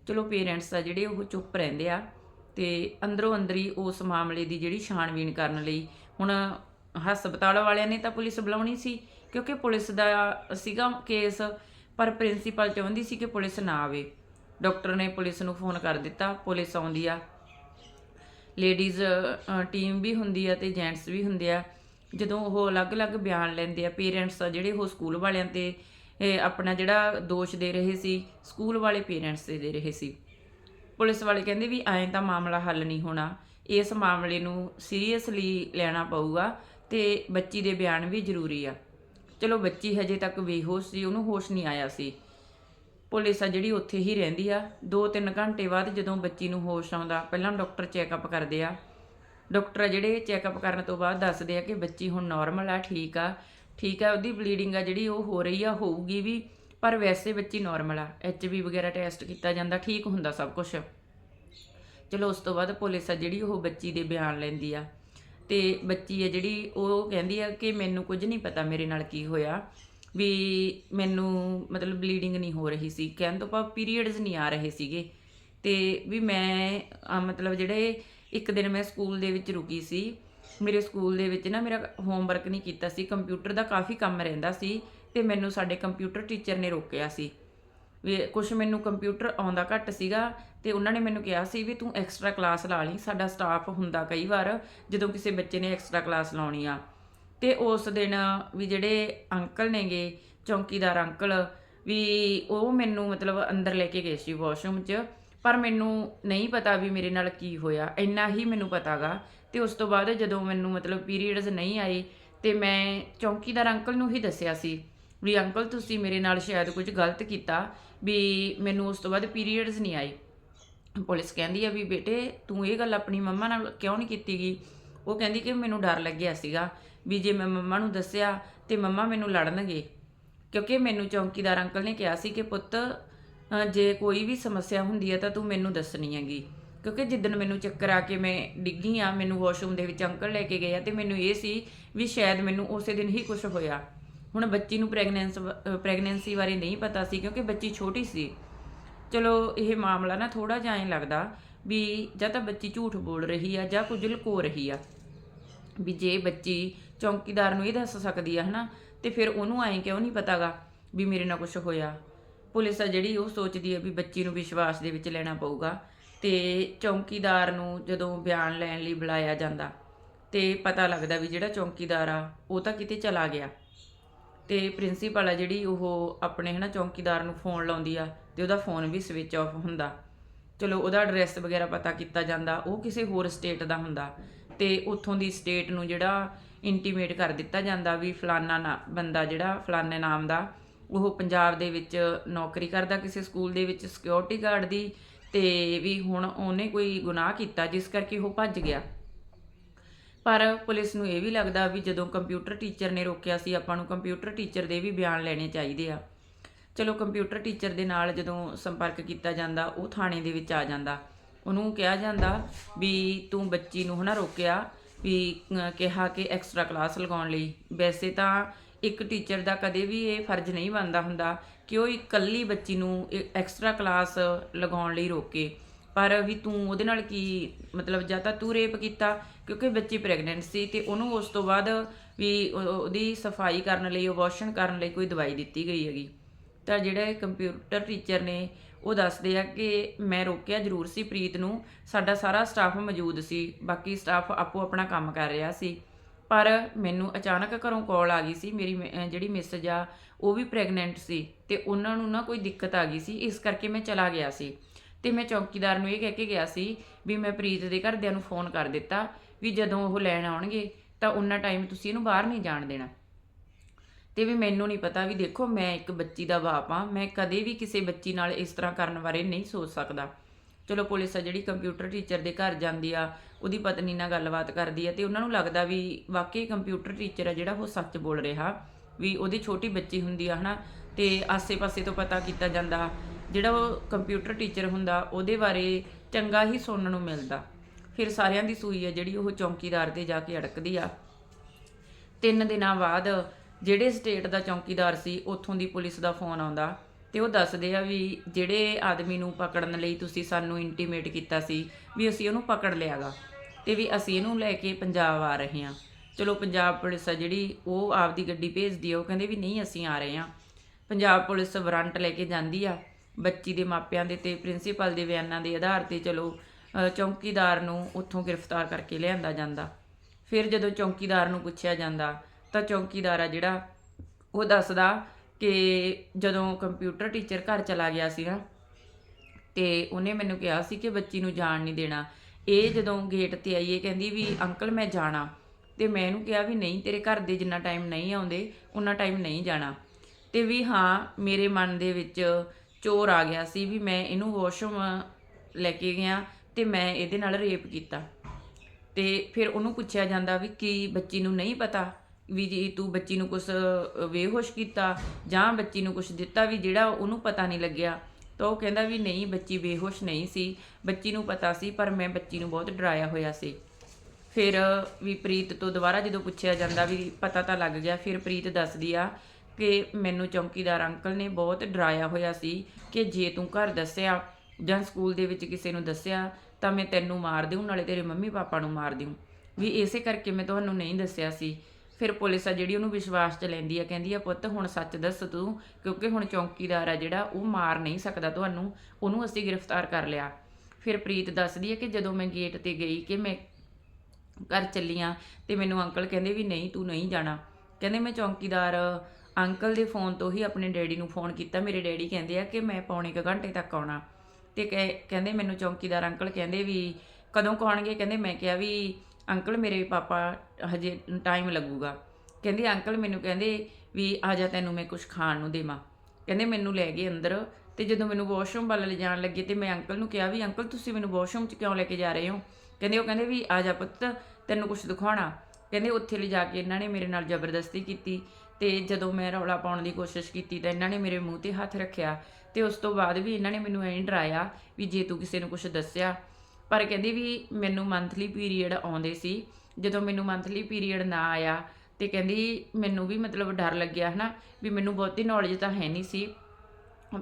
ਚਲੋ, ਪੇਰੈਂਟਸ ਆ ਜਿਹੜੇ, ਉਹ ਚੁੱਪ ਰਹਿੰਦੇ ਆ ਤੇ ਅੰਦਰੋਂ ਅੰਦਰੀ ਉਸ ਮਾਮਲੇ ਦੀ ਜਿਹੜੀ ਛਾਣਬੀਣ ਕਰਨ ਲਈ ਹੁਣ ਹਸਪਤਾਲ ਵਾਲਿਆਂ ਨੇ ਤਾਂ ਪੁਲਿਸ ਬੁਲਾਉਣੀ ਸੀ, ਕਿਉਂਕਿ ਪੁਲਿਸ ਦਾ ਸੀਗਾ ਕੇਸ, ਪਰ ਪ੍ਰਿੰਸੀਪਲ ਚਾਹੁੰਦੀ ਸੀ ਕਿ ਪੁਲਿਸ ਨਾ ਆਵੇ। ਡਾਕਟਰ ਨੇ ਪੁਲਿਸ ਨੂੰ ਫੋਨ ਕਰ ਦਿੱਤਾ, ਪੁਲਿਸ ਆਉਂਦੀ ਆ। ਲੇਡੀਜ਼ ਟੀਮ ਵੀ ਹੁੰਦੀ ਆ ਤੇ ਜੈਂਟਸ ਵੀ ਹੁੰਦੇ ਆ। ਜਦੋਂ ਉਹ ਅਲੱਗ-ਅਲੱਗ ਬਿਆਨ ਲੈਂਦੇ ਆ, ਪੇਰੈਂਟਸ ਆ ਜਿਹੜੇ ਉਹ ਸਕੂਲ ਵਾਲਿਆਂ ਤੇ ਆਪਣਾ ਜਿਹੜਾ ਦੋਸ਼ ਦੇ ਰਹੇ ਸੀ, ਸਕੂਲ ਵਾਲੇ ਪੇਰੈਂਟਸ ਤੇ ਦੇ ਰਹੇ ਸੀ। ਪੁਲਿਸ ਵਾਲੇ ਕਹਿੰਦੇ ਵੀ ਐਂ ਤਾਂ ਮਾਮਲਾ ਹੱਲ ਨਹੀਂ ਹੋਣਾ। ਇਸ ਮਾਮਲੇ ਨੂੰ ਸੀਰੀਅਸਲੀ ਲੈਣਾ ਪਊਗਾ ਤੇ ਬੱਚੀ ਦੇ ਬਿਆਨ ਵੀ ਜ਼ਰੂਰੀ ਆ। ਚਲੋ ਬੱਚੀ ਹਜੇ ਤੱਕ ਬੇਹੋਸ਼ ਸੀ, ਉਹਨੂੰ ਹੋਸ਼ ਨਹੀਂ ਆਇਆ ਸੀ। ਪੁਲਿਸ ਆ ਜਿਹੜੀ ਉੱਥੇ ਹੀ ਰਹਿੰਦੀ ਆ। 2-3 ਘੰਟੇ ਬਾਅਦ ਜਦੋਂ ਬੱਚੀ ਨੂੰ ਹੋਸ਼ ਆਉਂਦਾ, ਪਹਿਲਾਂ ਡਾਕਟਰ ਚੈੱਕਅਪ ਕਰਦੇ ਆ। ਡਾਕਟਰ ਆ ਜਿਹੜੇ ਚੈੱਕਅਪ ਕਰਨ ਤੋਂ ਬਾਅਦ ਦੱਸਦੇ ਆ ਕਿ ਬੱਚੀ ਹੁਣ ਨਾਰਮਲ ਆ, ਠੀਕ ਆ। ਠੀਕ ਆ, ਉਹਦੀ ਬਲੀਡਿੰਗ ਆ ਜਿਹੜੀ ਉਹ ਹੋ ਰਹੀ ਆ, ਹੋਊਗੀ ਵੀ, ਪਰ ਵੈਸੇ ਬੱਚੀ ਨਾਰਮਲ ਆ। ਐਚਬੀ ਵਗੈਰਾ ਟੈਸਟ ਕੀਤਾ ਜਾਂਦਾ, ਠੀਕ ਹੁੰਦਾ ਸਭ ਕੁਝ ਚਲੋ, ਉਸ ਤੋਂ ਬਾਅਦ ਪੁਲਿਸ ਆ ਜਿਹੜੀ ਉਹ ਬੱਚੀ ਦੇ ਬਿਆਨ ਲੈਂਦੀ ਆ। ਤੇ ਬੱਚੀ ਆ ਜਿਹੜੀ, ਉਹ ਕਹਿੰਦੀ ਆ ਕਿ ਮੈਨੂੰ ਕੁਝ ਨਹੀਂ ਪਤਾ ਮੇਰੇ ਨਾਲ ਕੀ ਹੋਇਆ। ਵੀ ਮੈਨੂੰ ਮਤਲਬ ਬਲੀਡਿੰਗ ਨਹੀਂ ਹੋ ਰਹੀ ਸੀ। ਕਹਿਣ ਤੋਂ ਭਾਵ ਪੀਰੀਅਡਸ ਨਹੀਂ ਆ ਰਹੇ ਸੀਗੇ। ਤੇ ਵੀ ਮੈਂ ਮਤਲਬ ਜਿਹੜੇ ਇੱਕ ਦਿਨ ਮੈਂ ਸਕੂਲ ਦੇ ਵਿੱਚ ਰੁਕੀ ਸੀ, ਮੇਰੇ ਸਕੂਲ ਦੇ ਵਿੱਚ ਨਾ ਮੇਰਾ ਹੋਮਵਰਕ ਨਹੀਂ ਕੀਤਾ ਸੀ। ਕੰਪਿਊਟਰ ਦਾ ਕਾਫੀ ਕੰਮ ਰਹਿੰਦਾ ਸੀ ਤੇ ਮੈਨੂੰ ਸਾਡੇ ਕੰਪਿਊਟਰ ਟੀਚਰ ਨੇ ਰੋਕਿਆ ਸੀ। ਵੀ ਕੁਝ ਮੈਨੂੰ ਕੰਪਿਊਟਰ ਆਉਂਦਾ ਘੱਟ ਸੀਗਾ ਤੇ ਉਹਨਾਂ ਨੇ ਮੈਨੂੰ ਕਿਹਾ ਸੀ ਵੀ ਤੂੰ ਐਕਸਟਰਾ ਕਲਾਸ ਲਾ ਲਈ। ਸਾਡਾ ਸਟਾਫ ਹੁੰਦਾ ਕਈ ਵਾਰ ਜਦੋਂ ਕਿਸੇ ਬੱਚੇ ਨੇ ਐਕਸਟਰਾ ਕਲਾਸ ਲਾਉਣੀ ਆ। ਤੇ ਉਸ ਦਿਨ ਵੀ ਜਿਹੜੇ ਅੰਕਲ ਨੇਗੇ, ਚੌਂਕੀਦਾਰ ਅੰਕਲ, ਵੀ ਉਹ ਮੈਨੂੰ ਮਤਲਬ ਅੰਦਰ ਲੈ ਕੇ ਗਏ ਸੀ ਵਾਸ਼ਰੂਮ 'ਚ। ਪਰ ਮੈਨੂੰ ਨਹੀਂ ਪਤਾ ਵੀ ਮੇਰੇ ਨਾਲ ਕੀ ਹੋਇਆ, ਇੰਨਾ ਹੀ ਮੈਨੂੰ ਪਤਾਗਾ। ਤੇ ਉਸ ਤੋਂ ਬਾਅਦ ਜਦੋਂ ਮੈਨੂੰ ਮਤਲਬ ਪੀਰੀਅਡਸ ਨਹੀਂ ਆਏ, ਤੇ ਮੈਂ ਚੌਂਕੀਦਾਰ ਅੰਕਲ ਨੂੰ ਹੀ ਦੱਸਿਆ ਸੀ ਵੀ, ਅੰਕਲ, ਤੁਸੀਂ ਮੇਰੇ ਨਾਲ ਸ਼ਾਇਦ ਕੁਝ ਗਲਤ ਕੀਤਾ ਵੀ ਮੈਨੂੰ ਉਸ ਤੋਂ ਬਾਅਦ ਪੀਰੀਅਡਸ ਨਹੀਂ ਆਏ। ਪੁਲਿਸ ਕਹਿੰਦੀ ਆ ਵੀ, ਬੇਟੇ, ਤੂੰ ਇਹ ਗੱਲ ਆਪਣੀ ਮੰਮਾ ਨਾਲ ਕਿਉਂ ਨਹੀਂ ਕੀਤੀ ਗਈ ਉਹ ਕਹਿੰਦੀ ਕਿ ਮੈਨੂੰ ਡਰ ਲੱਗਿਆ ਸੀਗਾ। ਵੀ ਜੇ ਮੈਂ ਮੰਮਾ ਨੂੰ ਦੱਸਿਆ ਤੇ ਮੰਮਾ ਮੈਨੂੰ ਲੜਨਗੇ। ਕਿਉਂਕਿ ਮੈਨੂੰ ਚੌਂਕੀਦਾਰ ਅੰਕਲ ਨੇ ਕਿਹਾ ਸੀ ਕਿ ਪੁੱਤ ਜੇ ਕੋਈ ਵੀ ਸਮੱਸਿਆ ਹੁੰਦੀ ਹੈ ਤਾਂ ਤੂੰ ਮੈਨੂੰ ਦੱਸਣੀ ਹੈਗੀ। ਕਿਉਂਕਿ ਜਿੱਦਣ ਮੈਨੂੰ ਚੱਕਰ ਆ ਕੇ ਮੈਂ ਡਿੱਗੀ ਆ ਮੈਨੂੰ ਵਾਸ਼ਰੂਮ ਦੇ ਵਿੱਚ ਅੰਕਲ ਲੈ ਕੇ ਗਏ ਆ ਤੇ ਮੈਨੂੰ ਇਹ ਸੀ ਵੀ ਸ਼ਾਇਦ ਮੈਨੂੰ ਉਸੇ ਦਿਨ ਹੀ ਕੁਝ ਹੋਇਆ। ਹੁਣ ਬੱਚੀ ਨੂੰ ਪ੍ਰੈਗਨੈਂਸ ਪ੍ਰੈਗਨੈਂਸੀ ਬਾਰੇ ਨਹੀਂ ਪਤਾ ਸੀ ਕਿਉਂਕਿ ਬੱਚੀ ਛੋਟੀ ਸੀ। ਚਲੋ ਇਹ ਮਾਮਲਾ ਨਾ ਥੋੜਾ ਜਿਹਾ ਐਂ ਲੱਗਦਾ ਵੀ ਜਾਂ ਤਾਂ ਬੱਚੀ ਝੂਠ ਬੋਲ ਰਹੀ ਆ ਜਾਂ ਕੁਝ ਲੁਕੋ ਰਹੀ ਆ। ਵੀ ਜੇ ਬੱਚੀ ਚੌਂਕੀਦਾਰ ਨੂੰ ਇਹ ਦੱਸ ਸਕਦੀ ਆ, ਹਨਾ? ਤੇ ਫਿਰ ਉਹਨੂੰ ਐਂ ਕਿਉਂ ਨਹੀਂ ਪਤਾਗਾ ਵੀ ਮੇਰੇ ਨਾਲ ਕੁਝ ਹੋਇਆ? ਪੁਲਿਸ ਆ ਜਿਹੜੀ ਉਹ ਸੋਚਦੀ ਹੈ ਵੀ ਬੱਚੀ ਨੂੰ ਵਿਸ਼ਵਾਸ ਦੇ ਵਿੱਚ ਲੈਣਾ ਪਊਗਾ ਤੇ ਚੌਂਕੀਦਾਰ ਨੂੰ ਜਦੋਂ ਬਿਆਨ ਲੈਣ ਲਈ ਬੁਲਾਇਆ ਜਾਂਦਾ ਤੇ ਪਤਾ ਲੱਗਦਾ ਵੀ ਜਿਹੜਾ ਚੌਂਕੀਦਾਰ ਆ, ਉਹ ਤਾਂ ਕਿਤੇ ਚਲਾ ਗਿਆ। ਤੇ ਪ੍ਰਿੰਸੀਪਲ ਆ ਜਿਹੜੀ ਉਹ ਆਪਣੇ, ਹਨਾ, ਚੌਂਕੀਦਾਰ ਨੂੰ ਫੋਨ ਲਾਉਂਦੀ ਆ ਤੇ ਉਹਦਾ ਫੋਨ ਵੀ ਸਵਿਚ ਆਫ ਹੁੰਦਾ। ਚਲੋ, ਉਹਦਾ ਐਡਰੈਸ ਵਗੈਰਾ ਪਤਾ ਕੀਤਾ ਜਾਂਦਾ, ਉਹ ਕਿਸੇ ਹੋਰ ਸਟੇਟ ਦਾ ਹੁੰਦਾ। ਤੇ ਉੱਥੋਂ ਦੀ ਸਟੇਟ ਨੂੰ ਜਿਹੜਾ ਇੰਟੀਮੇਟ ਕਰ ਦਿੱਤਾ ਜਾਂਦਾ ਵੀ ਫਲਾਨਾ ਨਾ, ਬੰਦਾ ਜਿਹੜਾ ਫਲਾਨੇ ਨਾਮ ਦਾ, ਉਹ ਪੰਜਾਬ ਦੇ ਵਿੱਚ ਨੌਕਰੀ ਕਰਦਾ ਕਿਸੇ ਸਕੂਲ ਦੇ ਵਿੱਚ ਸਿਕਿਉਰਿਟੀ ਗਾਰਡ ਦੀ ਤੇ ਵੀ ਹੁਣ ਉਹਨੇ ਕੋਈ ਗੁਨਾਹ ਕੀਤਾ ਜਿਸ ਕਰਕੇ ਉਹ ਭੱਜ ਗਿਆ। ਪਰ ਪੁਲਿਸ ਨੂੰ ਇਹ ਵੀ ਲੱਗਦਾ ਵੀ ਜਦੋਂ ਕੰਪਿਊਟਰ ਟੀਚਰ ਨੇ ਰੋਕਿਆ ਸੀ, ਆਪਾਂ ਨੂੰ ਕੰਪਿਊਟਰ ਟੀਚਰ ਦੇ ਵੀ ਬਿਆਨ ਲੈਣੇ ਚਾਹੀਦੇ ਆ। ਚਲੋ ਕੰਪਿਊਟਰ ਟੀਚਰ ਦੇ ਨਾਲ ਜਦੋਂ ਸੰਪਰਕ ਕੀਤਾ ਜਾਂਦਾ, ਉਹ ਥਾਣੇ ਦੇ ਵਿੱਚ ਆ ਜਾਂਦਾ। ਉਹਨੂੰ ਕਿਹਾ ਜਾਂਦਾ ਵੀ ਤੂੰ ਬੱਚੀ ਨੂੰ ਹਨਾ ਰੋਕਿਆ ਵੀ ਕਿਹਾ ਕਿ ਐਕਸਟਰਾ ਕਲਾਸ ਲਗਾਉਣ ਲਈ। ਵੈਸੇ ਤਾਂ ਇੱਕ ਟੀਚਰ ਦਾ ਕਦੇ ਵੀ ਇਹ ਫਰਜ਼ ਨਹੀਂ ਬਣਦਾ ਹੁੰਦਾ ਕਿ ਉਹ ਇਕੱਲੀ ਬੱਚੀ ਨੂੰ ਐਕਸਟਰਾ ਕਲਾਸ ਲਗਾਉਣ ਲਈ ਰੋਕੇ। ਪਰ ਵੀ ਤੂੰ ਉਹਦੇ ਨਾਲ ਕੀ ਮਤਲਬ ਜਾਂ ਤਾਂ ਤੂੰ ਰੇਪ ਕੀਤਾ ਕਿਉਂਕਿ ਬੱਚੀ ਪ੍ਰੈਗਨੈਂਟ ਸੀ ਤੇ ਉਹਨੂੰ ਉਸ ਤੋਂ ਬਾਅਦ ਵੀ ਉਹਦੀ ਸਫ਼ਾਈ ਕਰਨ ਲਈ ਵਾਸ਼ਨ ਕਰਨ ਲਈ ਕੋਈ ਦਵਾਈ ਦਿੱਤੀ ਗਈ ਹੈਗੀ। ਤਾਂ ਜਿਹੜੇ ਕੰਪਿਊਟਰ ਟੀਚਰ ਨੇ, ਉਹ ਦੱਸਦੇ ਆ ਕਿ ਮੈਂ ਰੋਕਿਆ ਜ਼ਰੂਰ ਸੀ ਪ੍ਰੀਤ ਨੂੰ, ਸਾਡਾ ਸਾਰਾ ਸਟਾਫ ਮੌਜੂਦ ਸੀ, ਬਾਕੀ ਸਟਾਫ ਆਪੋ ਆਪਣਾ ਕੰਮ ਕਰ ਰਿਹਾ ਸੀ। ਪਰ ਮੈਨੂੰ ਅਚਾਨਕ ਘਰੋਂ ਕਾਲ ਆ ਗਈ ਸੀ, ਮੇਰੀ ਮ- ਜਿਹੜੀ ਮਿਸਜ ਆ, ਉਹ ਵੀ ਪ੍ਰੈਗਨੈਂਟ ਸੀ ਤੇ ਉਹਨਾਂ ਨੂੰ ਨਾ ਕੋਈ ਦਿੱਕਤ ਆ ਗਈ ਸੀ, ਇਸ ਕਰਕੇ ਮੈਂ ਚਲਾ ਗਿਆ ਸੀ। ਤੇ ਮੈਂ ਚੌਕੀਦਾਰ ਨੂੰ ਇਹ ਕਹਿ ਕੇ ਗਿਆ ਸੀ ਵੀ ਮੈਂ ਪ੍ਰੀਤ ਦੇ ਘਰਦਿਆਂ ਨੂੰ ਫੋਨ ਕਰ ਦਿੱਤਾ ਵੀ ਜਦੋਂ ਉਹ ਲੈਣ ਆਉਣਗੇ, ਤਾਂ ਉਹਨਾਂ ਟਾਈਮ ਤੁਸੀਂ ਇਹਨੂੰ ਬਾਹਰ ਨਹੀਂ ਜਾਣ ਦੇਣਾ। ਤੇ ਵੀ ਮੈਨੂੰ ਨਹੀਂ ਪਤਾ ਵੀ ਦੇਖੋ ਮੈਂ ਇੱਕ ਬੱਚੀ ਦਾ ਬਾਪ ਆ ਮੈਂ ਕਦੇ ਵੀ ਕਿਸੇ ਬੱਚੀ ਨਾਲ ਇਸ ਤਰ੍ਹਾਂ ਕਰਨ ਬਾਰੇ ਨਹੀਂ ਸੋਚ ਸਕਦਾ। ਚਲੋ ਪੁਲਿਸ ਆ ਜਿਹੜੀ ਕੰਪਿਊਟਰ ਟੀਚਰ ਦੇ ਘਰ ਜਾਂਦੀ ਆ, ਉਹਦੀ ਪਤਨੀ ਨਾਲ ਗੱਲਬਾਤ ਕਰਦੀ ਆ ਤੇ ਉਹਨਾਂ ਨੂੰ ਲੱਗਦਾ ਵੀ ਵਾਕਈ ਕੰਪਿਊਟਰ ਟੀਚਰ ਆ ਜਿਹੜਾ ਉਹ ਸੱਚ ਬੋਲ ਰਿਹਾ ਵੀ ਉਹਦੀ ਛੋਟੀ ਬੱਚੀ ਹੁੰਦੀ ਆ, ਹਨਾ? ਤੇ ਆਸੇ-ਪਾਸੇ ਤੋਂ ਪਤਾ ਕੀਤਾ ਜਾਂਦਾ ਜਿਹੜਾ ਉਹ ਕੰਪਿਊਟਰ ਟੀਚਰ ਹੁੰਦਾ, ਉਹਦੇ ਬਾਰੇ ਚੰਗਾ ਹੀ ਸੁਣਨ ਨੂੰ ਮਿਲਦਾ। ਫਿਰ ਸਾਰਿਆਂ ਦੀ ਸੂਈ ਆ ਜਿਹੜੀ ਉਹ ਚੌਂਕੀਦਾਰ ਤੇ ਜਾ ਕੇ ਅੜਕਦੀ ਆ। ਤਿੰਨ ਦਿਨਾਂ ਬਾਅਦ ਜਿਹੜੇ ਸਟੇਟ ਦਾ ਚੌਕੀਦਾਰ ਸੀ, ਉੱਥੋਂ ਦੀ ਪੁਲਿਸ ਦਾ ਫੋਨ ਆਉਂਦਾ ਤੇ ਉਹ ਦੱਸਦੇ ਆ ਵੀ ਜਿਹੜੇ ਆਦਮੀ ਨੂੰ ਪਕੜਨ ਲਈ ਤੁਸੀਂ ਸਾਨੂੰ ਇੰਟੀਮੇਟ ਕੀਤਾ ਸੀ, ਵੀ ਅਸੀਂ ਉਹਨੂੰ ਪਕੜ ਲਿਆਗਾ ਤੇ ਵੀ ਅਸੀਂ ਇਹਨੂੰ ਲੈ ਕੇ ਪੰਜਾਬ ਆ ਰਹੇ ਹਾਂ। ਚਲੋ ਪੰਜਾਬ ਪੁਲਿਸ ਆ ਜਿਹੜੀ, ਉਹ ਆਪਦੀ ਗੱਡੀ ਭੇਜਦੀ ਆ, ਉਹ ਕਹਿੰਦੇ ਵੀ ਨਹੀਂ ਅਸੀਂ ਆ ਰਹੇ ਹਾਂ। ਪੰਜਾਬ ਪੁਲਿਸ ਵਾਰੰਟ ਲੈ ਕੇ ਜਾਂਦੀ ਆ, ਬੱਚੀ ਦੇ ਮਾਪਿਆਂ ਦੇ ਤੇ ਪ੍ਰਿੰਸੀਪਲ ਦੇ ਬਿਆਨਾਂ ਦੇ ਆਧਾਰ ਤੇ ਚਲੋ ਚੌਕੀਦਾਰ ਨੂੰ ਉੱਥੋਂ ਗ੍ਰਿਫਤਾਰ ਕਰਕੇ ਲਿਆਂਦਾ ਜਾਂਦਾ। ਫਿਰ ਜਦੋਂ ਚੌਕੀਦਾਰ ਨੂੰ ਪੁੱਛਿਆ ਜਾਂਦਾ ਤਾਂ ਚੌਕੀਦਾਰ ਆ ਜਿਹੜਾ, ਉਹ ਦੱਸਦਾ ਕਿ ਜਦੋਂ ਕੰਪਿਊਟਰ ਟੀਚਰ ਘਰ ਚਲਾ ਗਿਆ ਸੀ ਨਾ ਤੇ ਉਹਨੇ ਮੈਨੂੰ ਕਿਹਾ ਸੀ ਕਿ ਬੱਚੀ ਨੂੰ ਜਾਣ ਨਹੀਂ ਦੇਣਾ। ਇਹ ਜਦੋਂ ਗੇਟ ਤੇ ਆਈ, ਇਹ ਕਹਿੰਦੀ ਵੀ, ਅੰਕਲ, ਮੈਂ ਜਾਣਾ। ਤੇ ਮੈਂ ਇਹਨੂੰ ਕਿਹਾ ਵੀ, ਨਹੀਂ, ਤੇਰੇ ਘਰ ਦੇ ਜਿੰਨਾ ਟਾਈਮ ਨਹੀਂ ਆਉਂਦੇ ਉਹਨਾਂ ਟਾਈਮ ਨਹੀਂ ਜਾਣਾ। ਤੇ ਵੀ ਹਾਂ, ਮੇਰੇ ਮਨ ਦੇ ਵਿੱਚ ਚੋਰ ਆ ਗਿਆ ਸੀ ਵੀ ਮੈਂ ਇਹਨੂੰ ਵਾਸ਼ਰੂਮ ਲੈ ਕੇ ਗਿਆ ਤੇ ਮੈਂ ਇਹਦੇ ਨਾਲ ਰੇਪ ਕੀਤਾ। ਤੇ ਫਿਰ ਉਹਨੂੰ ਪੁੱਛਿਆ ਜਾਂਦਾ ਵੀ ਕੀ ਬੱਚੀ ਨੂੰ ਨਹੀਂ ਪਤਾ? ਵੀ ਜੇ ਤੂੰ ਬੱਚੀ ਨੂੰ ਕੁਝ ਬੇਹੋਸ਼ ਕੀਤਾ ਜਾਂ ਬੱਚੀ ਨੂੰ ਕੁਝ ਦਿੱਤਾ ਵੀ ਜਿਹੜਾ ਉਹਨੂੰ ਪਤਾ ਨਹੀਂ ਲੱਗਿਆ, ਤਾਂ ਉਹ ਕਹਿੰਦਾ ਵੀ ਨਹੀਂ, ਬੱਚੀ ਬੇਹੋਸ਼ ਨਹੀਂ ਸੀ। ਬੱਚੀ ਨੂੰ ਪਤਾ ਸੀ, ਪਰ ਮੈਂ ਬੱਚੀ ਨੂੰ ਬਹੁਤ ਡਰਾਇਆ ਹੋਇਆ ਸੀ। ਫਿਰ ਵੀ ਪ੍ਰੀਤ ਤੋਂ ਦੁਬਾਰਾ ਜਦੋਂ ਪੁੱਛਿਆ ਜਾਂਦਾ ਵੀ ਪਤਾ ਤਾਂ ਲੱਗ ਗਿਆ, ਫਿਰ ਪ੍ਰੀਤ ਦੱਸਦੀ ਆ ਕਿ ਮੈਨੂੰ ਚੌਕੀਦਾਰ ਅੰਕਲ ਨੇ ਬਹੁਤ ਡਰਾਇਆ ਹੋਇਆ ਸੀ ਕਿ ਜੇ ਤੂੰ ਘਰ ਦੱਸਿਆ ਜਾਂ ਸਕੂਲ ਦੇ ਵਿੱਚ ਕਿਸੇ ਨੂੰ ਦੱਸਿਆ, ਤਾਂ ਮੈਂ ਤੈਨੂੰ ਮਾਰ ਦਿਉ ਨਾਲੇ ਤੇਰੇ ਮੰਮੀ ਪਾਪਾ ਨੂੰ ਮਾਰ ਦਿਉ ਵੀ ਇਸੇ ਕਰਕੇ ਮੈਂ ਤੁਹਾਨੂੰ ਨਹੀਂ ਦੱਸਿਆ ਸੀ। ਫਿਰ ਪੁਲਿਸ ਆ ਜਿਹੜੀ ਉਹਨੂੰ ਵਿਸ਼ਵਾਸ 'ਚ ਲੈਂਦੀ ਆ, ਕਹਿੰਦੀ ਆ, ਪੁੱਤ, ਹੁਣ ਸੱਚ ਦੱਸ ਤੂੰ, ਕਿਉਂਕਿ ਹੁਣ ਚੌਕੀਦਾਰ ਆ ਜਿਹੜਾ, ਉਹ ਮਾਰ ਨਹੀਂ ਸਕਦਾ ਤੁਹਾਨੂੰ, ਉਹਨੂੰ ਅਸੀਂ ਗ੍ਰਿਫਤਾਰ ਕਰ ਲਿਆ। ਫਿਰ ਪ੍ਰੀਤ ਦੱਸਦੀ ਹੈ ਕਿ ਜਦੋਂ ਮੈਂ ਗੇਟ ਤੇ ਗਈ ਕਿ ਮੈਂ ਘਰ ਚੱਲੀ ਚੱਲੀਆਂ ਤੇ ਮੈਨੂੰ ਅੰਕਲ ਕਹਿੰਦੇ ਵੀ, ਨਹੀਂ, ਤੂੰ ਨਹੀਂ ਜਾਣਾ। ਕਹਿੰਦੇ ਮੈਂ ਚੌਕੀਦਾਰ ਅੰਕਲ ਦੇ ਫੋਨ ਤੋਂ ਹੀ ਆਪਣੇ ਡੈਡੀ ਨੂੰ ਫੋਨ ਕੀਤਾ। ਮੇਰੇ ਡੈਡੀ ਕਹਿੰਦੇ ਆ ਕਿ ਮੈਂ ਪੌਣੇ ਕੁ ਘੰਟੇ ਤੱਕ ਆਉਣਾ। ਤੇ ਕਹਿ- ਕਹਿੰਦੇ ਮੈਨੂੰ ਚੌਂਕੀਦਾਰ ਅੰਕਲ ਕਹਿੰਦੇ ਵੀ, ਕਦੋਂ ਕੁ ਕਹਿੰਦੇ ਮੈਂ ਕਿਹਾ ਵੀ ਅੰਕਲ ਮੇਰੇ ਪਾਪਾ ਹਜੇ ਟਾਈਮ ਲੱਗੂਗਾ। ਕਹਿੰਦੇ, ਅੰਕਲ ਮੈਨੂੰ ਕਹਿੰਦੇ ਵੀ ਆ ਜਾ ਤੈਨੂੰ ਮੈਂ ਕੁਝ ਖਾਣ ਨੂੰ ਦੇਵਾਂ। ਕਹਿੰਦੇ ਮੈਨੂੰ ਲੈ ਗਏ ਅੰਦਰ ਤੇ ਜਦੋਂ ਮੈਨੂੰ ਵਾਸ਼ਰੂਮ ਵੱਲ ਲਿਜਾਣ ਲੱਗੇ ਤੇ ਮੈਂ ਅੰਕਲ ਨੂੰ ਕਿਹਾ ਵੀ, ਅੰਕਲ ਤੁਸੀਂ ਮੈਨੂੰ ਵਾਸ਼ਰੂਮ 'ਚ ਕਿਉਂ ਲੈ ਕੇ ਜਾ ਰਹੇ ਹੋ? ਕਹਿੰਦੇ ਉਹ ਕਹਿੰਦੇ ਵੀ, ਆ ਜਾ ਪੁੱਤ, ਤੈਨੂੰ ਕੁਝ ਦਿਖਾਉਣਾ। ਕਹਿੰਦੇ ਉੱਥੇ ਲਿਜਾ ਕੇ ਇਹਨਾਂ ਨੇ ਮੇਰੇ ਨਾਲ ਜ਼ਬਰਦਸਤੀ ਕੀਤੀ ਤੇ ਜਦੋਂ ਮੈਂ ਰੌਲਾ ਪਾਉਣ ਦੀ ਕੋਸ਼ਿਸ਼ ਕੀਤੀ ਤਾਂ ਇਹਨਾਂ ਨੇ ਮੇਰੇ ਮੂੰਹ ਤੇ ਹੱਥ ਰੱਖਿਆ ਤੇ ਉਸ ਤੋਂ ਬਾਅਦ ਵੀ ਇਹਨਾਂ ਨੇ ਮੈਨੂੰ ਐਂ ਡਰਾਇਆ ਵੀ ਜੇ ਤੂੰ ਕਿਸੇ ਨੂੰ ਕੁਝ ਦੱਸਿਆ ਪਰ ਕਹਿੰਦੀ ਵੀ ਮੈਨੂੰ ਮੰਥਲੀ ਪੀਰੀਅਡ ਆਉਂਦੇ ਸੀ। ਜਦੋਂ ਮੈਨੂੰ ਮੰਥਲੀ ਪੀਰੀਅਡ ਨਾ ਆਇਆ ਤੇ ਕਹਿੰਦੀ ਮੈਨੂੰ ਵੀ ਮਤਲਬ ਡਰ ਲੱਗਿਆ ਹਨਾ, ਵੀ ਮੈਨੂੰ ਬਹੁਤੀ ਨੌਲੇਜ ਤਾਂ ਹੈ ਨਹੀਂ ਸੀ।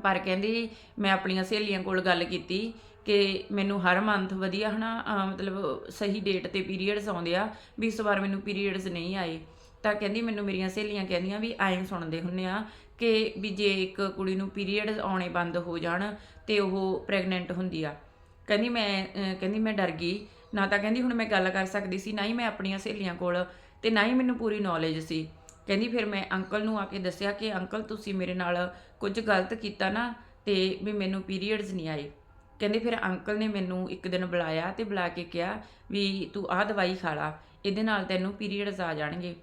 ਪਰ ਕਹਿੰਦੀ ਮੈਂ ਆਪਣੀਆਂ ਸਹੇਲੀਆਂ ਕੋਲ ਗੱਲ ਕੀਤੀ ਕਿ ਮੈਨੂੰ ਹਰ ਮੰਥ ਵਧੀਆ ਹਨਾ, ਅਹ ਮਤਲਬ ਸਹੀ ਡੇਟ ਤੇ ਪੀਰੀਅਡਸ ਆਉਂਦੇ ਆ, ਵੀ ਇਸ ਵਾਰ ਮੈਨੂੰ ਪੀਰੀਅਡਸ ਨਹੀਂ ਆਏ। ਤਾਂ ਕਹਿੰਦੀ ਮੈਨੂੰ ਮੇਰੀਆਂ ਸਹੇਲੀਆਂ ਕਹਿੰਦੀਆਂ ਵੀ ਐਂ ਸੁਣਦੇ ਹੁੰਨੇ ਆ ਕਿ ਵੀ ਜੇ ਇੱਕ ਕੁੜੀ ਨੂੰ ਪੀਰੀਅਡਸ ਆਉਣੇ ਬੰਦ ਹੋ ਜਾਣ ਤੇ ਉਹ ਪ੍ਰੈਗਨੈਂਟ ਹੁੰਦੀ ਆ। ਕਹਿੰਦੀ ਮੈਂ, ਅਹ, ਕਹਿੰਦੀ ਮੈਂ ਡਰ ਗਈ। ਨਾ ਤਾਂ ਕਹਿੰਦੀ ਹੁਣ ਮੈਂ ਗੱਲ ਕਰ ਸਕਦੀ ਸੀ, ਨਾ ਹੀ ਮੈਂ ਆਪਣੀਆਂ ਸਹੇਲੀਆਂ ਕੋਲ ਤੇ ਨਾ ਹੀ ਮੈਨੂੰ ਪੂਰੀ ਨੌਲੇਜ ਸੀ। ਕਹਿੰਦੀ ਫਿਰ ਮੈਂ ਅੰਕਲ ਨੂੰ ਆ ਕੇ ਦੱਸਿਆ ਕਿ ਅੰਕਲ ਤੁਸੀਂ ਮੇਰੇ ਨਾਲ ਕੁਝ ਗਲਤ ਕੀਤਾ ਨਾ ਤੇ ਵੀ ਮੈਨੂੰ ਪੀਰੀਅਡਸ ਨਹੀਂ ਆਏ। ਕਹਿੰਦੇ ਫਿਰ ਅੰਕਲ ਨੇ ਮੈਨੂੰ ਇੱਕ ਦਿਨ ਬੁਲਾਇਆ ਤੇ ਬੁਲਾ ਕੇ ਕਿਹਾ ਵੀ ਤੂੰ ਆਹ ਦਵਾਈ ਖਾ ਲਾ, ਇਹਦੇ ਨਾਲ ਤੈਨੂੰ ਪੀਰੀਅਡਸ ਆ ਜਾਣਗੇ।